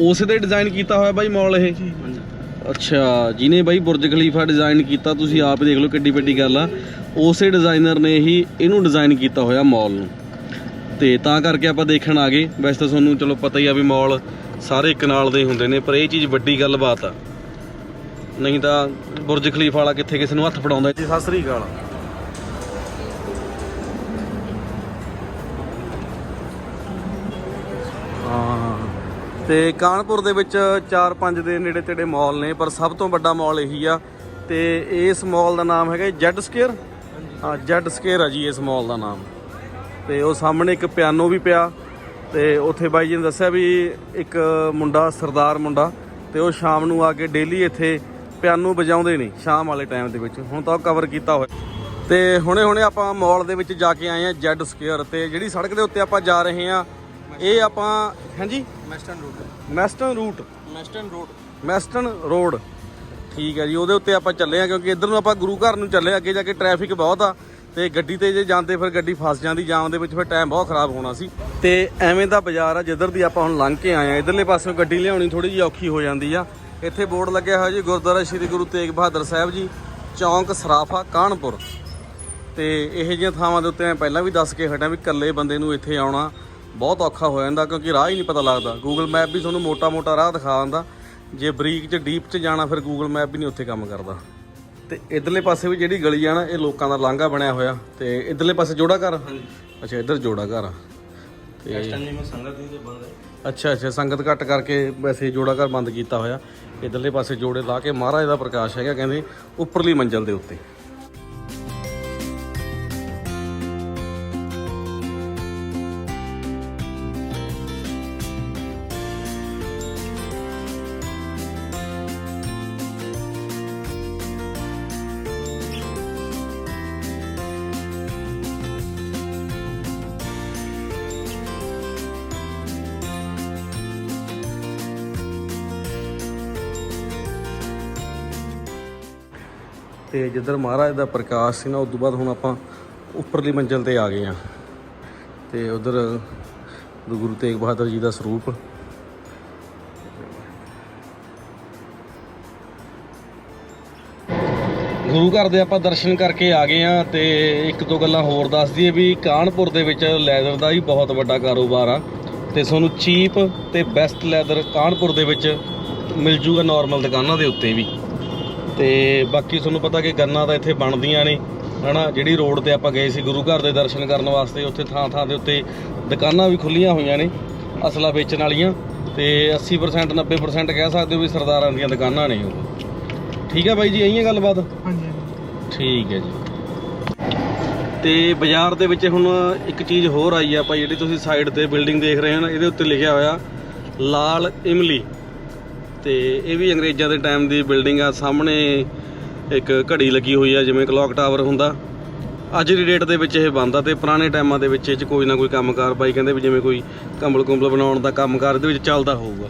ਉਸੇ ਦੇ ਡਿਜ਼ਾਈਨ ਕੀਤਾ ਹੋਇਆ ਬਾਈ ਮਾਲ ਇਹ? ਅੱਛਾ ਜਿਹਨੇ ਬਾਈ ਬੁਰਜ ਖਲੀਫਾ ਡਿਜ਼ਾਈਨ ਕੀਤਾ ਤੁਸੀਂ ਆਪ ਦੇਖ ਲਓ ਕਿੱਡੀ ਵੱਡੀ ਗੱਲ ਆ। ਉਸੇ ਡਿਜ਼ਾਈਨਰ ਨੇ ਹੀ ਇਹਨੂੰ ਡਿਜ਼ਾਈਨ ਕੀਤਾ ਹੋਇਆ ਮਾਲ ਨੂੰ। ਤੇ ਤਾਂ ਕਰਕੇ ਆਪਾਂ ਦੇਖਣ ਆ ਗਏ। ਵੈਸੇ ਤਾਂ ਤੁਹਾਨੂੰ ਚਲੋ ਪਤਾ ਹੀ ਆ ਵੀ ਮਾਲ ਸਾਰੇ ਇੱਕ ਨਾਲ ਦੇ ਹੁੰਦੇ ਨੇ, ਪਰ ਇਹ ਚੀਜ਼ ਵੱਡੀ ਗੱਲਬਾਤ ਆ। ਨਹੀਂ ਤਾਂ ਬੁਰਜ ਖਲੀਫਾ ਵਾਲਾ ਕਿੱਥੇ ਕਿਸੇ ਨੂੰ ਹੱਥ ਫੜਾਉਂਦਾ ਜੀ? ਸਤਿ ਸ੍ਰੀ ਅਕਾਲ। ਹਾਂ। ਤੇ ਕਾਨਪੁਰ ਦੇ ਵਿੱਚ 4-5 ਦੇ ਨੇੜੇ ਤੇੜੇ ਮਾਲ ਨੇ, ਪਰ ਸਭ ਤੋਂ ਵੱਡਾ ਮਾਲ ਇਹੀ ਆ। ਤੇ ਇਸ ਮਾਲ ਦਾ ਨਾਮ ਹੈਗਾ ਜੈਡ ਸਕੇਅਰ। ਹਾਂ ਜੈਡ ਸਕੇਅਰ ਆ ਜੀ ਇਸ ਮਾਲ ਦਾ ਨਾਮ। ਤੇ ਉਹ ਸਾਹਮਣੇ ਇੱਕ ਪਿਆਨੋ ਵੀ ਪਿਆ ਤੇ ਉੱਥੇ ਬਾਈ ਜੀ ਨੇ ਦੱਸਿਆ ਵੀ ਇੱਕ ਮੁੰਡਾ ਸਰਦਾਰ ਮੁੰਡਾ ਤੇ ਉਹ ਸ਼ਾਮ ਨੂੰ ਆ ਕੇ ਡੇਲੀ ਇੱਥੇ ਪਿਆਨੋ ਵਜਾਉਂਦੇ ਨੇ ਸ਼ਾਮ ਵਾਲੇ ਟਾਈਮ ਦੇ ਵਿੱਚ। ਹੁਣ ਤਾਂ ਉਹ ਕਵਰ ਕੀਤਾ ਹੋਇਆ। ਤੇ ਹੁਣੇ-ਹੁਣੇ ਆਪਾਂ ਮਾਲ ਦੇ ਵਿੱਚ ਜਾ ਕੇ ਆਏ ਆ ਜੈਡ ਸਕੇਅਰ ਤੇ ਜਿਹੜੀ ਸੜਕ ਦੇ ਉੱਤੇ ਆਪਾਂ ਜਾ ਰਹੇ ਆ ਇਹ ਆਪਾਂ ਹਾਂਜੀ?
Meston road
Meston route
Meston road
Meston road ਠੀਕ ਹੈ ਜੀ, ਉਹਦੇ ਉੱਤੇ ਆਪਾਂ ਚੱਲੇ ਆ ਕਿਉਂਕਿ ਇੱਧਰ ਨੂੰ ਆਪਾਂ ਗੁਰੂ ਘਰ ਨੂੰ ਚੱਲੇ ਅੱਗੇ ਜਾ ਕੇ ਟ੍ਰੈਫਿਕ ਬਹੁਤ ਆ ਤੇ ਗੱਡੀ ਤੇ ਜੇ ਜਾਂਦੇ ਫਿਰ ਗੱਡੀ ਫਸ ਜਾਂਦੀ, ਜਾਮ ਦੇ ਵਿੱਚ ਫਿਰ ਟਾਈਮ ਬਹੁਤ ਖਰਾਬ ਹੋਣਾ ਸੀ। ਤੇ ਐਵੇਂ ਦਾ ਬਾਜ਼ਾਰ ਆ ਜਿੱਧਰ ਦੀ ਆਪਾਂ ਹੁਣ ਲੰਘ ਕੇ ਆਏ ਆ ਇਧਰਲੇ ਪਾਸਿਓਂ ਗੱਡੀ ਲਿਆਉਣੀ ਥੋੜੀ ਜਿਹੀ ਔਖੀ ਹੋ ਜਾਂਦੀ ਆ। ਇੱਥੇ ਬੋਰਡ ਲੱਗਿਆ ਹੋਇਆ ਜੀ, ਗੁਰਦੁਆਰਾ ਸ੍ਰੀ ਗੁਰੂ ਤੇਗ ਬਹਾਦਰ ਸਾਹਿਬ ਜੀ, ਚੌਂਕ ਸਰਾਫਾ, ਕਾਨਪੁਰ। ਤੇ ਇਹੋ ਜਿਹੀਆਂ ਥਾਵਾਂ ਦੇ ਉੱਤੇ ਮੈਂ ਪਹਿਲਾਂ ਵੀ ਦੱਸ ਕੇ ਹਟਿਆ ਵੀ ਇਕੱਲੇ ਬੰਦੇ ਨੂੰ ਇੱਥੇ ਆਉਣਾ ਬਹੁਤ ਔਖਾ ਹੋ ਜਾਂਦਾ ਕਿਉਂਕਿ ਰਾਹ ਹੀ ਨਹੀਂ ਪਤਾ ਲੱਗਦਾ। ਗੂਗਲ ਮੈਪ ਵੀ ਤੁਹਾਨੂੰ ਮੋਟਾ-ਮੋਟਾ ਰਾਹ ਦਿਖਾ ਦਿੰਦਾ। ਜੇ ਬਰੀਕ ਚ ਡੀਪ ਚ ਜਾਣਾ ਫਿਰ ਗੂਗਲ ਮੈਪ ਵੀ ਨਹੀਂ ਉੱਥੇ ਕੰਮ ਕਰਦਾ। ਤੇ ਇਧਰਲੇ ਪਾਸੇ ਵੀ ਜਿਹੜੀ ਗਲੀ ਆ ਨਾ ਇਹ ਲੋਕਾਂ ਦਾ ਲਾਂਘਾ ਬਣਿਆ ਹੋਇਆ। ਤੇ ਇਧਰਲੇ ਪਾਸੇ ਜੋੜਾ ਘਰ? ਅੱਛਾ ਇਧਰ ਜੋੜਾ ਘਰ ਤੇ ਅੱਛਾ ਅੱਛਾ ਸੰਗਤ ਘੱਟ ਕਰਕੇ ਵੈਸੇ ਜੋੜਾ ਘਰ ਬੰਦ ਕੀਤਾ ਹੋਇਆ। ਇਧਰਲੇ ਪਾਸੇ ਜੋੜੇ ਲਾ ਕੇ ਮਹਾਰਾਜ ਦਾ ਪ੍ਰਕਾਸ਼ ਹੈਗਾ ਕਹਿੰਦੇ ਉੱਪਰਲੀ ਮੰਜ਼ਲ ਦੇ ਉੱਤੇ। ਤੇ ਜਿੱਧਰ ਮਹਾਰਾਜ ਦਾ ਪ੍ਰਕਾਸ਼ ਸੀ ਨਾ, ਉਸ ਤੋਂ ਬਾਅਦ ਹੁਣ ਆਪਾਂ ਉੱਪਰਲੀ ਮੰਜ਼ਲ ਤੇ ਆ ਗਏ ਆ ਤੇ ਉਧਰ ਗੁਰੂ ਤੇਗ ਬਹਾਦਰ ਜੀ ਦਾ ਸਰੂਪ। ਗੁਰੂ ਘਰ ਦੇ ਆਪਾਂ ਦਰਸ਼ਨ ਕਰਕੇ ਆ ਗਏ ਆ ਤੇ ਇੱਕ ਦੋ ਗੱਲਾਂ ਹੋਰ ਦੱਸ ਦਈਏ ਵੀ ਕਾਨਪੁਰ ਦੇ ਵਿੱਚ ਲੈਦਰ ਦਾ ਵੀ ਬਹੁਤ ਵੱਡਾ ਕਾਰੋਬਾਰ ਆ ਤੇ ਤੁਹਾਨੂੰ ਚੀਪ ਤੇ ਬੈਸਟ ਲੈਦਰ ਕਾਨਪੁਰ ਦੇ ਵਿੱਚ ਮਿਲ ਜੂਗਾ ਨਾਰਮਲ ਦੁਕਾਨਾਂ ਦੇ ਉੱਤੇ ਵੀ। ਤੇ ਬਾਕੀ ਤੁਹਾਨੂੰ ਪਤਾ ਕਿ ਗੰਨਾ ਤਾਂ ਇੱਥੇ ਬਣਦੀਆਂ ਨੇ ਹਨਾ? ਜਿਹੜੀ ਰੋਡ ਤੇ ਆਪਾਂ ਗਏ ਸੀ ਗੁਰੂ ਘਰ ਦੇ ਦਰਸ਼ਨ ਕਰਨ ਵਾਸਤੇ ਉੱਥੇ ਥਾਂ ਥਾਂ ਦੇ ਉੱਤੇ ਦੁਕਾਨਾਂ ਵੀ ਖੁੱਲੀਆਂ ਹੋਈਆਂ ਨੇ ਅਸਲਾ ਵੇਚਣ ਵਾਲੀਆਂ ਤੇ 80% 90% ਕਹਿ ਸਕਦੇ ਹੋ ਵੀ ਸਰਦਾਰਾਂ ਦੀਆਂ ਦੁਕਾਨਾਂ ਨੇ ਉਹ। ਠੀਕ ਹੈ ਬਾਈ ਜੀ ਇਹੀ ਹੈ ਗੱਲਬਾਤ?
ਹਾਂਜੀ
ਠੀਕ ਹੈ ਜੀ। ਤੇ ਬਾਜ਼ਾਰ ਦੇ ਵਿੱਚ ਹੁਣ ਇੱਕ ਚੀਜ਼ ਹੋਰ ਆਈ ਆ ਭਾਈ ਜਿਹੜੀ ਤੁਸੀਂ ਸਾਈਡ ਤੇ ਬਿਲਡਿੰਗ ਦੇਖ ਰਹੇ ਹੋ ਨਾ ਇਹਦੇ ਉੱਤੇ ਲਿਖਿਆ ਹੋਇਆ ਲਾਲ ਇਮਲੀ। ਤੇ ਇਹ ਵੀ ਅੰਗਰੇਜ਼ਾਂ ਦੇ ਟਾਈਮ ਦੀ ਬਿਲਡਿੰਗ ਆ, ਸਾਹਮਣੇ ਇੱਕ ਘੜੀ ਲੱਗੀ ਹੋਈ ਆ, ਜਿਵੇਂ ਕਲੌਕ ਟਾਵਰ ਹੁੰਦਾ। ਅੱਜ ਦੀ ਡੇਟ ਦੇ ਵਿੱਚ ਇਹ ਬੰਦ ਆ ਤੇ ਪੁਰਾਣੇ ਟਾਈਮਾਂ ਦੇ ਵਿੱਚ ਇਹ 'ਚ ਕੋਈ ਨਾ ਕੋਈ ਕੰਮਕਾਰ ਬਾਈ ਕਹਿੰਦੇ ਵੀ ਜਿਵੇਂ ਕੋਈ ਕੰਬਲ ਕੁੰਬਲ ਬਣਾਉਣ ਦਾ ਕੰਮਕਾਰ ਇਹਦੇ ਵਿੱਚ ਚੱਲਦਾ ਹੋਊਗਾ।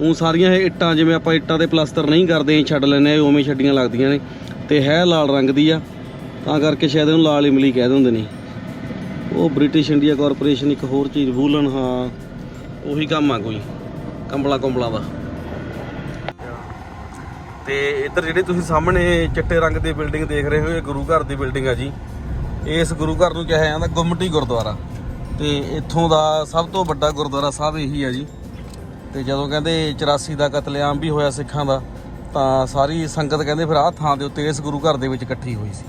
ਉਹ ਸਾਰੀਆਂ ਇਹ ਇੱਟਾਂ, ਜਿਵੇਂ ਆਪਾਂ ਇੱਟਾਂ ਦੇ ਪਲਾਸਟਰ ਨਹੀਂ ਕਰਦੇ, ਅਸੀਂ ਛੱਡ ਲੈਂਦੇ ਆ ਉਵੇਂ ਛੱਡੀਆਂ ਲੱਗਦੀਆਂ ਨੇ। ਤੇ ਹੈ ਲਾਲ ਰੰਗ ਦੀ ਆ, ਤਾਂ ਕਰਕੇ ਸ਼ਾਇਦ ਇਹਨੂੰ ਲਾਲ ਇਮਲੀ ਕਹਿ ਦਿੰਦੇ ਨੇ। ਉਹ ਬ੍ਰਿਟਿਸ਼ ਇੰਡੀਆ ਕਾਰਪੋਰੇਸ਼ਨ ਇੱਕ ਹੋਰ ਚੀਜ਼, ਵੂਲਨ, ਹਾਂ, ਉਹੀ ਕੰਮ ਆ ਕੋਈ, ਕੰਬਲਾ ਕੰਬਲਾ ਦਾ। ਤੇ ਇੱਧਰ ਜਿਹੜੇ ਤੁਸੀਂ ਸਾਹਮਣੇ ਚਿੱਟੇ ਰੰਗ ਦੀ ਬਿਲਡਿੰਗ ਦੇਖ ਰਹੇ ਹੋ, ਇਹ ਗੁਰੂ ਘਰ ਦੀ ਬਿਲਡਿੰਗ ਆ ਜੀ। ਇਸ ਗੁਰੂ ਘਰ ਨੂੰ ਕਿਹਾ ਜਾਂਦਾ ਗੁੰਮਟੀ ਗੁਰਦੁਆਰਾ। ਤੇ ਇੱਥੋਂ ਦਾ ਸਭ ਤੋਂ ਵੱਡਾ ਗੁਰਦੁਆਰਾ ਸਾਹਿਬ ਇਹੀ ਆ ਜੀ। ਤੇ ਜਦੋਂ ਕਹਿੰਦੇ 84 ਦਾ ਕਤਲੇਆਮ ਵੀ ਹੋਇਆ ਸਿੱਖਾਂ ਦਾ, ਤਾਂ ਸਾਰੀ ਸੰਗਤ ਕਹਿੰਦੇ ਫਿਰ ਆਹ ਥਾਂ ਦੇ ਉੱਤੇ ਇਸ ਗੁਰੂ ਘਰ ਦੇ ਵਿੱਚ ਇਕੱਠੀ ਹੋਈ ਸੀ।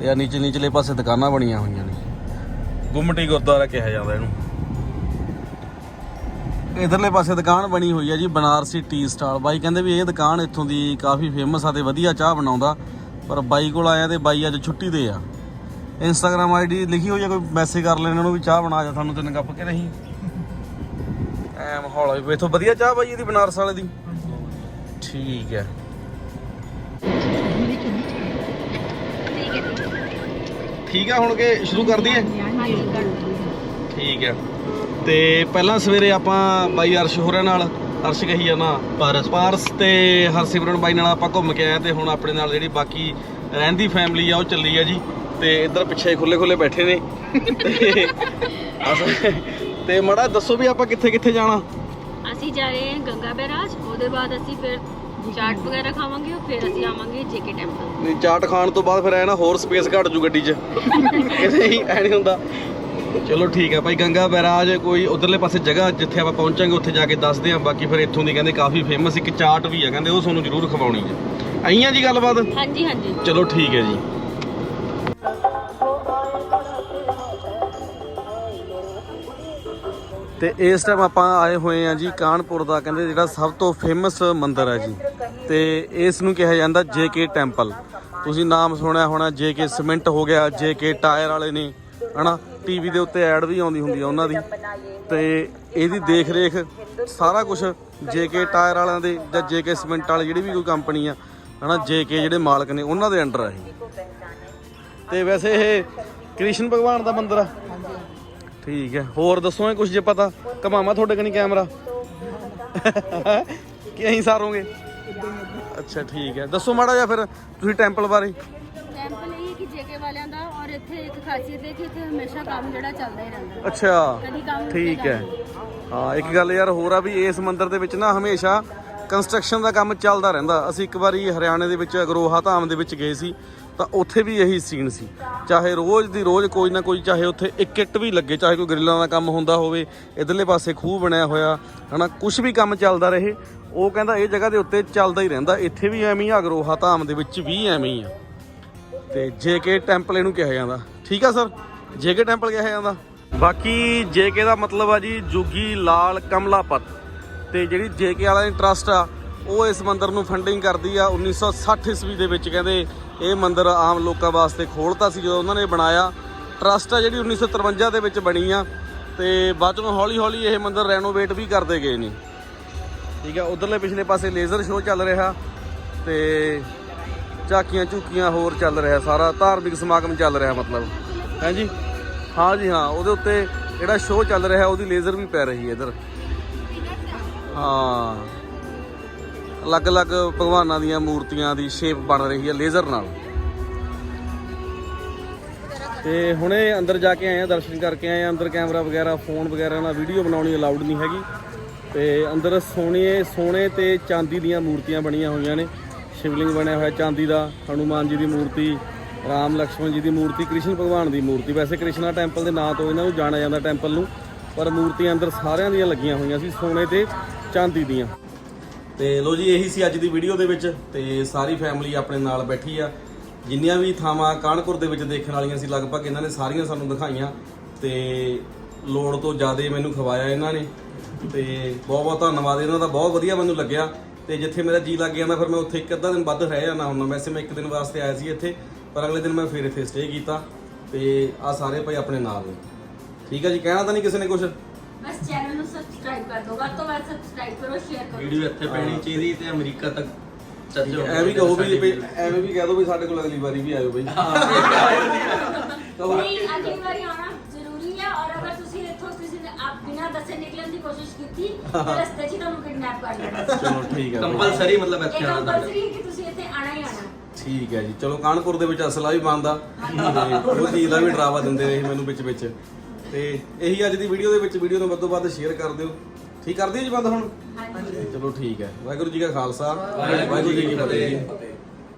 ਤੇ ਆ ਨੀਚੇ ਨੀਚਲੇ ਪਾਸੇ ਦੁਕਾਨਾਂ ਬਣੀਆਂ ਹੋਈਆਂ ਨੇ। ਗੁੰਮਟੀ ਗੁਰਦੁਆਰਾ ਕਿਹਾ ਜਾਂਦਾ ਇਹਨੂੰ। ਇਧਰਲੇ ਪਾਸੇ ਦੁਕਾਨ ਬਣੀ ਹੋਈ ਹੈ ਜੀ ਬਨਾਰਸੀ ਟੀ ਸਟਾਲ। ਬਾਈ ਕਹਿੰਦੇ ਵੀ ਇਹ ਦੁਕਾਨ ਇੱਥੋਂ ਦੀ ਕਾਫੀ ਫੇਮਸ ਆ ਤੇ ਵਧੀਆ ਚਾਹ ਬਣਾਉਂਦਾ, ਪਰ ਬਾਈ ਕੋਲ ਆਇਆ ਤੇ ਬਾਈ ਅੱਜ ਛੁੱਟੀ ਤੇ ਆ। ਇੰਸਟਾਗ੍ਰam ਆਈਡੀ ਲਿਖੀ ਹੋਈ ਆ ਕੋਈ ਮੈਸੇਜ ਕਰ ਲੈਣ ਉਹਨੂੰ ਵੀ ਚਾਹ ਬਣਾ ਜਾ, ਸਾਨੂੰ ਤਿੰਨ ਕੱਪ ਕੇ ਨਹੀਂ? ਐ ਮਾਹੌਲ ਵੀ, ਇਥੋਂ ਵਧੀਆ ਚਾਹ ਬਾਈ ਇਹਦੀ ਬਨਾਰਸ ਵਾਲੇ ਦੀ। ਠੀਕ ਹੈ। ਠੀਕ ਹੈ ਹੁਣ ਕਿ ਸ਼ੁਰੂ ਕਰ ਦਈਏ ਠੀਕ ਹੈ। ਤੇ ਪਹਿਲਾਂ ਸਵੇਰੇ ਆਪਾਂ ਬਾਈ ਅਰਸ਼ ਹੋਰਾਂ ਨਾਲ ਅਰਸ਼ ਕਹੀ ਜਾਣਾ ਪਾਰਸ। ਪਾਰਸ ਤੇ ਹਰਸਿਮਰਨ ਬਾਈ ਨਾਲ ਆਪਾਂ ਘੁੰਮ ਕੇ ਆਏ ਤੇ ਹੁਣ ਆਪਣੇ ਨਾਲ ਜਿਹੜੀ ਬਾਕੀ ਰਹਿੰਦੀ ਫੈਮਿਲੀ ਆ ਉਹ ਚੱਲੀ ਆ ਜੀ। ਤੇ ਇੱਧਰ ਪਿੱਛੇ ਖੁੱਲੇ ਖੁੱਲੇ ਬੈਠੇ ਨੇ। ਤੇ ਮੜਾ ਦੱਸੋ ਵੀ ਆਪਾਂ ਕਿੱਥੇ ਕਿੱਥੇ ਜਾਣਾ?
ਅਸੀਂ ਜਾ ਰਹੇ ਹਾਂ ਗੰਗਾ ਬੈਰਾਜ ਉਹਦੇ ਬਾਅਦ ਅਸੀਂ ਫਿਰ ਚਾਟ ਵਗੈਰਾ ਖਾਵਾਂਗੇ ਔਰ ਫਿਰ ਅਸੀਂ ਆਵਾਂਗੇ ਜੇਕੇ ਟੈਂਪਲ
ਨਹੀਂ ਚਾਟ ਖਾਣ ਤੋਂ ਬਾਅਦ ਫਿਰ ਐ ਨਾ ਹੋਰ ਸਪੇਸ ਘਟ ਜੂ ਗੱਡੀ 'ਚ। (laughs) ਕਿਤੇ ਹੀ ਐ ਨਹੀਂ ਹੁੰਦਾ। ਚਲੋ ਠੀਕ ਹੈ ਭਾਈ ਗੰਗਾ ਬੈਰਾਜ ਕੋਈ ਉਧਰਲੇ ਪਾਸੇ ਜਗ੍ਹਾ ਜਿੱਥੇ ਆਪਾਂ ਪਹੁੰਚਾਂਗੇ ਉੱਥੇ ਜਾ ਕੇ ਦੱਸਦੇ ਆਂ ਬਾਕੀ ਫਿਰ ਇੱਥੋਂ ਦੀ ਕਹਿੰਦੇ ਕਾਫੀ ਫੇਮਸ ਇੱਕ ਚਾਟ ਵੀ ਆ ਕਹਿੰਦੇ ਉਹ ਤੁਹਾਨੂੰ ਜ਼ਰੂਰ ਖਵਾਉਣੀ ਹੈ। ਆਈਆਂ ਜੀ ਗੱਲਬਾਤ?
ਹਾਂਜੀ ਹਾਂਜੀ।
ਚਲੋ ਠੀਕ ਹੈ ਜੀ। ਤੇ ਇਸ ਟਾਈਮ ਆਪਾਂ ਆਏ ਹੋਏ ਆ ਜੀ ਕਾਨਪੁਰ ਦਾ ਕਹਿੰਦੇ ਜਿਹੜਾ ਸਭ ਤੋਂ ਫੇਮਸ ਮੰਦਿਰ ਹੈ ਜੀ। ਤੇ ਇਸ ਨੂੰ ਕਿਹਾ ਜਾਂਦਾ ਜੇਕੇ ਟੈਂਪਲ। ਤੁਸੀਂ ਨਾਮ ਸੁਣਿਆ ਹੋਣਾ ਜੇਕੇ ਸਿਮੈਂਟ ਹੋ ਗਿਆ ਜੇਕੇ ਟਾਇਰ ਵਾਲੇ ਨੇ। ਹਨਾ ਟੀਵੀ ਦੇ ਉੱਤੇ ਐਡ ਵੀ ਆਉਂਦੀ ਹੁੰਦੀ ਆ ਉਹਨਾਂ ਦੀ। ਤੇ ਇਹਦੀ ਦੇਖ ਰੇਖ ਸਾਰਾ ਕੁਝ ਜੇਕੇ ਟਾਇਰ ਵਾਲਿਆਂ ਦੇ ਜਾਂ ਜੇਕੇ ਸਿਮੈਂਟ ਵਾਲੀ ਜਿਹੜੀ ਵੀ ਕੋਈ ਕੰਪਨੀ ਆ, ਹਨਾ ਜੇਕੇ ਜਿਹੜੇ ਮਾਲਕ ਨੇ, ਉਹਨਾਂ ਦੇ ਅੰਡਰ ਆ ਇਹ। ਤੇ ਵੈਸੇ ਇਹ ਕ੍ਰਿਸ਼ਨ ਭਗਵਾਨ ਦਾ ਮੰਦਿਰ ਆ। ਠੀਕ ਹੈ, ਹੋਰ ਦੱਸੋ ਇਹ ਕੁਝ ਜੇ ਪਤਾ? ਕਮਾਵਾ ਤੁਹਾਡੇ ਕਨੀ ਕੈਮਰਾ ਕਿ ਅਸੀਂ ਸਾਰੋਂਗੇ? ਅੱਛਾ, ਠੀਕ ਹੈ। ਦੱਸੋ ਮਾੜਾ ਜਿਹਾ ਫਿਰ, ਤੁਸੀਂ ਟੈਂਪਲ ਬਾਰੇ।
ਟੈਂਪਲ ਇਹ ਕਿ ਜੇਕੇ ਵਾਲਿਆਂ ਦਾ ਇੱਥੇ ਇੱਕ ਖਾਸੀਅਤ ਹੈ ਕਿ ਇੱਥੇ ਹਮੇਸ਼ਾ ਕੰਮ ਜਿਹੜਾ ਚੱਲਦਾ ਹੀ ਰਹਿੰਦਾ।
ਅੱਛਾ
ਕਦੀ ਕੰਮ
ਠੀਕ ਹੈ। ਹਾਂ ਇੱਕ ਗੱਲ ਯਾਰ ਹੋਰ ਆ ਵੀ ਇਸ ਮੰਦਿਰ ਦੇ ਵਿੱਚ ਨਾ ਹਮੇਸ਼ਾ ਕੰਸਟਰਕਸ਼ਨ ਦਾ ਕੰਮ ਚੱਲਦਾ ਰਹਿੰਦਾ। ਅਸੀਂ ਇੱਕ ਵਾਰੀ ਹਰਿਆਣੇ ਦੇ ਵਿੱਚ ਅਗਰੋਹਾ ਧਾਮ ਦੇ ਵਿੱਚ ਗਏ ਸੀ ਤਾਂ ਉੱਥੇ ਵੀ ਇਹੀ ਸੀਨ ਸੀ। ਚਾਹੇ ਰੋਜ਼ ਦੀ ਰੋਜ਼ ਕੋਈ ਨਾ ਕੋਈ ਚਾਹੇ ਉੱਥੇ ਇੱਕ ਇੱਟ ਵੀ ਲੱਗੇ ਚਾਹੇ ਕੋਈ ਗਰਿੱਲਾਂ ਦਾ ਕੰਮ ਹੁੰਦਾ ਹੋਵੇ ਇਧਰਲੇ ਪਾਸੇ ਖੂਹ ਬਣਿਆ ਹੋਇਆ ਹਨਾ ਕੁਝ ਵੀ ਕੰਮ ਚੱਲਦਾ ਰਹੇ। ਉਹ ਕਹਿੰਦਾ ਇਹ ਜਗ੍ਹਾ ਦੇ ਉੱਤੇ ਚੱਲਦਾ ਹੀ ਰਹਿੰਦਾ। ਇੱਥੇ ਵੀ ਐਵੇਂ ਹੀ ਅਗਰੋਹਾ ਧਾਮ ਦੇ ਵਿੱਚ ਵੀ ਐਵੇਂ ਹੀ ਆ। ਤੇ ਜੇਕੇ ਟੈਂਪਲ ਇਹਨੂੰ ਕਿਹਾ ਜਾਂਦਾ। ਠੀਕ ਆ, ਸਰ? ਜੇਕੇ ਟੈਂਪਲ ਕਿਹਾ ਜਾਂਦਾ। ਬਾਕੀ ਜੇਕੇ ਦਾ ਮਤਲਬ ਆ ਜੀ ਜੁਗੀ ਲਾਲ ਕਮਲਾਪਤ। ਤੇ ਜਿਹੜੀ ਜੇਕੇ ਵਾਲਾ ਦੀ ਟਰਸਟ ਆ, ਉਹ ਇਸ ਮੰਦਿਰ ਨੂੰ ਫੰਡਿੰਗ ਕਰਦੀ ਆ। 1960 ਈਸਵੀ ਦੇ ਵਿੱਚ ਕਹਿੰਦੇ ਇਹ ਮੰਦਿਰ ਆਮ ਲੋਕਾਂ ਵਾਸਤੇ ਖੋਲਤਾ ਸੀ, ਜਦੋਂ ਉਹਨਾਂ ਨੇ ਬਣਾਇਆ। ਟਰਸਟ ਆ ਜਿਹੜੀ 1953 ਦੇ ਵਿੱਚ ਬਣੀ ਆ। ਤੇ ਬਾਅਦ ਚੋਂ ਹੌਲੀ ਹੌਲੀ ਇਹ ਮੰਦਿਰ ਰੈਨੋਵੇਟ ਵੀ ਕਰਦੇ ਗਏ ਨੇ। ਠੀਕ ਆ, ਉਧਰਲੇ ਪਿਛਲੇ ਪਾਸੇ ਲੇਜ਼ਰ ਸ਼ੋਅ ਚੱਲ ਰਿਹਾ। ਤੇ ਝਾਕੀਆਂ ਝੂਕੀਆਂ ਹੋਰ ਚੱਲ ਰਿਹਾ ਸਾਰਾ, ਧਾਰਮਿਕ ਸਮਾਗਮ ਚੱਲ ਰਿਹਾ ਮਤਲਬ। ਹਾਂਜੀ ਹਾਂ ਜੀ, ਹਾਂ, ਉਹਦੇ ਉੱਤੇ ਜਿਹੜਾ ਸ਼ੋਅ ਚੱਲ ਰਿਹਾ, ਉਹਦੀ ਲੇਜ਼ਰ ਵੀ ਪੈ ਰਹੀ ਹੈ ਇਧਰ। ਹਾਂ। ਅਲੱਗ-ਅਲੱਗ ਭਗਵਾਨਾਂ ਦੀਆਂ ਮੂਰਤੀਆਂ ਦੀ ਸ਼ੇਪ ਬਣ ਰਹੀ ਹੈ ਲੇਜ਼ਰ ਨਾਲ। ਤੇ ਹੁਣੇ ਅੰਦਰ ਜਾ ਕੇ ਆਏ ਆ, ਦਰਸ਼ਨ ਕਰਕੇ ਆਏ ਆ, ਅੰਦਰ ਕੈਮਰਾ ਵਗੈਰਾ ਫੋਨ ਵਗੈਰਾ ਨਾਲ ਵੀਡੀਓ ਬਣਾਉਣੀ ਅਲਾਉਡ ਨਹੀਂ ਹੈਗੀ। ਤੇ ਅੰਦਰ ਸੋਨੇ ਸੋਨੇ ਤੇ ਚਾਂਦੀ ਦੀਆਂ ਮੂਰਤੀਆਂ ਬਣੀਆਂ ਹੋਈਆਂ ਨੇ। ਸ਼ਿਵਲਿੰਗ ਬਣਿਆ ਹੋਇਆ ਚਾਂਦੀ ਦਾ, ਹਨੂਮਾਨ ਜੀ ਦੀ ਮੂਰਤੀ, ਰਾਮ ਲਕਸ਼ਮਣ ਜੀ ਦੀ ਮੂਰਤੀ, ਕ੍ਰਿਸ਼ਨ ਭਗਵਾਨ ਦੀ ਮੂਰਤੀ। ਵੈਸੇ ਕ੍ਰਿਸ਼ਨਾ ਟੈਂਪਲ ਦੇ ਨਾਂ ਤੋਂ ਇਹਨਾਂ ਨੂੰ ਜਾਣਿਆ ਜਾਂਦਾ ਟੈਂਪਲ ਨੂੰ, ਪਰ ਮੂਰਤੀਆਂ ਅੰਦਰ ਸਾਰਿਆਂ ਦੀਆਂ ਲੱਗੀਆਂ ਹੋਈਆਂ ਸੀ, ਸੋਨੇ ਤੇ ਚਾਂਦੀ ਦੀਆਂ। ਤੇ ਲੋ ਜੀ, ਇਹੀ ਸੀ ਅੱਜ ਦੀ ਵੀਡੀਓ ਦੇ ਵਿੱਚ, ਤੇ ਸਾਰੀ ਫੈਮਿਲੀ ਆਪਣੇ ਨਾਲ ਬੈਠੀ ਆ। ਜਿੰਨੀਆਂ ਵੀ ਥਾਵਾਂ ਕਾਨਪੁਰ ਦੇ ਵਿੱਚ ਦੇਖਣ ਵਾਲੀਆਂ ਸੀ, ਲਗਭਗ ਇਹਨਾਂ ਨੇ ਸਾਰੀਆਂ ਸਾਨੂੰ ਦਿਖਾਈਆਂ। ਤੇ ਲੋੜ ਤੋਂ ਜ਼ਿਆਦਾ ਮੈਨੂੰ ਖਵਾਇਆ ਇਹਨਾਂ ਨੇ। ਤੇ ਬਹੁਤ ਬਹੁਤ ਧੰਨਵਾਦ, ਇਹਨਾਂ ਦਾ ਬਹੁਤ ਵਧੀਆ ਮੈਨੂੰ ਲੱਗਿਆ। ਤੇ ਜਿੱਥੇ ਮੇਰਾ ਜੀ ਲੱਗ ਜਾਂਦਾ ਫਿਰ ਮੈਂ ਉੱਥੇ ਇੱਕ ਅੱਧਾ ਦਿਨ ਵੱਧ ਰਹਿ ਜਾਣਾ ਹੁੰਦਾ ਵੈਸੇ ਮੈਂ ਇੱਕ ਦਿਨ ਵਾਸਤੇ ਆਇਆ ਸੀ ਇੱਥੇ ਪਰ ਅਗਲੇ ਦਿਨ ਮੈਂ ਫਿਰ ਇੱਥੇ ਸਟੇ ਕੀਤਾ ਤੇ ਆ ਸਾਰੇ ਭਾਈ ਆਪਣੇ ਨਾਲ ਨੇ। ਠੀਕ ਆ ਜੀ ਕਹਿਣਾ ਤਾਂ ਨਹੀਂ ਕਿਸੇ ਨੇ ਕੁਝ
ਬਸ ਚੈਨਲ ਨੂੰ ਸਬਸਕ੍ਰਾਈਬ ਕਰ ਦਿਓ ਵੱਧ ਤੋਂ ਵੱਧ ਸਬਸਕ੍ਰਾਈਬ ਕਰੋ ਸ਼ੇਅਰ ਕਰੋ।
ਵੀਡੀਓ ਇੱਥੇ ਪੈਣੀ ਚਾਹੀਦੀ ਤੇ ਅਮਰੀਕਾ ਤੱਕ ਚੱਲ ਜਾਓ।
ਐਵੇਂ ਕਹੋ ਵੀ ਵੀ ਐਵੇਂ ਵੀ ਕਹਿ ਦੋ ਵੀ ਸਾਡੇ ਕੋਲ ਅਗਲੀ ਵਾਰੀ ਵੀ ਆਇਓ ਬਈ।
ਨਹੀਂ ਅਗਲੀ ਵਾਰੀ ਆਉਣਾ ਨਿਕਲਣ ਦੀ ਕੋਸ਼ਿਸ਼ ਕੀਤੀ ਤਾਂ ਰਸਤੇ 'ਚ ਹੀ ਤੁਹਾਨੂੰ ਕਿਡਨੈਪ ਕਰ ਲੈਣਾ
ਚਲੋ ਠੀਕ ਹੈ। ਬਈ।
ਕੰਪਲਸਰੀ ਮਤਲਬ
ਇਹ
ਇੱਥੇ ਆਉਣਾ ਤੁਹਾਡਾ।
ਕੰਪਲਸਰੀ ਹੈ ਕਿ ਤੁਸੀਂ ਇੱਥੇ ਆਣਾ ਹੀ ਆਣਾ
ਠੀਕ ਹੈ ਜੀ। ਚਲੋ ਕਾਨਪੁਰ ਦੇ ਵਿੱਚ ਅਸਲਾ ਵੀ ਬੰਦਾ ਤੇ ਉਹ ਚੀਜ਼ ਦਾ ਵੀ ਡਰਾਵਾ ਦਿੰਦੇ ਰਹੇ ਮੈਨੂੰ ਵਿੱਚ ਵਿੱਚ। ਤੇ ਇਹੀ ਅੱਜ ਦੀ ਵੀਡੀਓ ਦੇ ਵਿੱਚ ਵੀਡੀਓ ਨੂੰ ਵੱਧੋ ਵੱਧ ਸ਼ੇਅਰ ਕਰ ਦਿਓ। ਠੀਕ ਕਰ ਦਿਓ ਜੀ ਬੰਦ ਹੁਣ?
ਹਾਂਜੀ।
ਚਲੋ ਠੀਕ ਹੈ। ਵਾਹਿਗੁਰੂ ਜੀ ਕਾ ਖਾਲਸਾ। ਵਾਹਿਗੁਰੂ ਜੀ ਕੀ ਫਤਿਹ ਜੀ।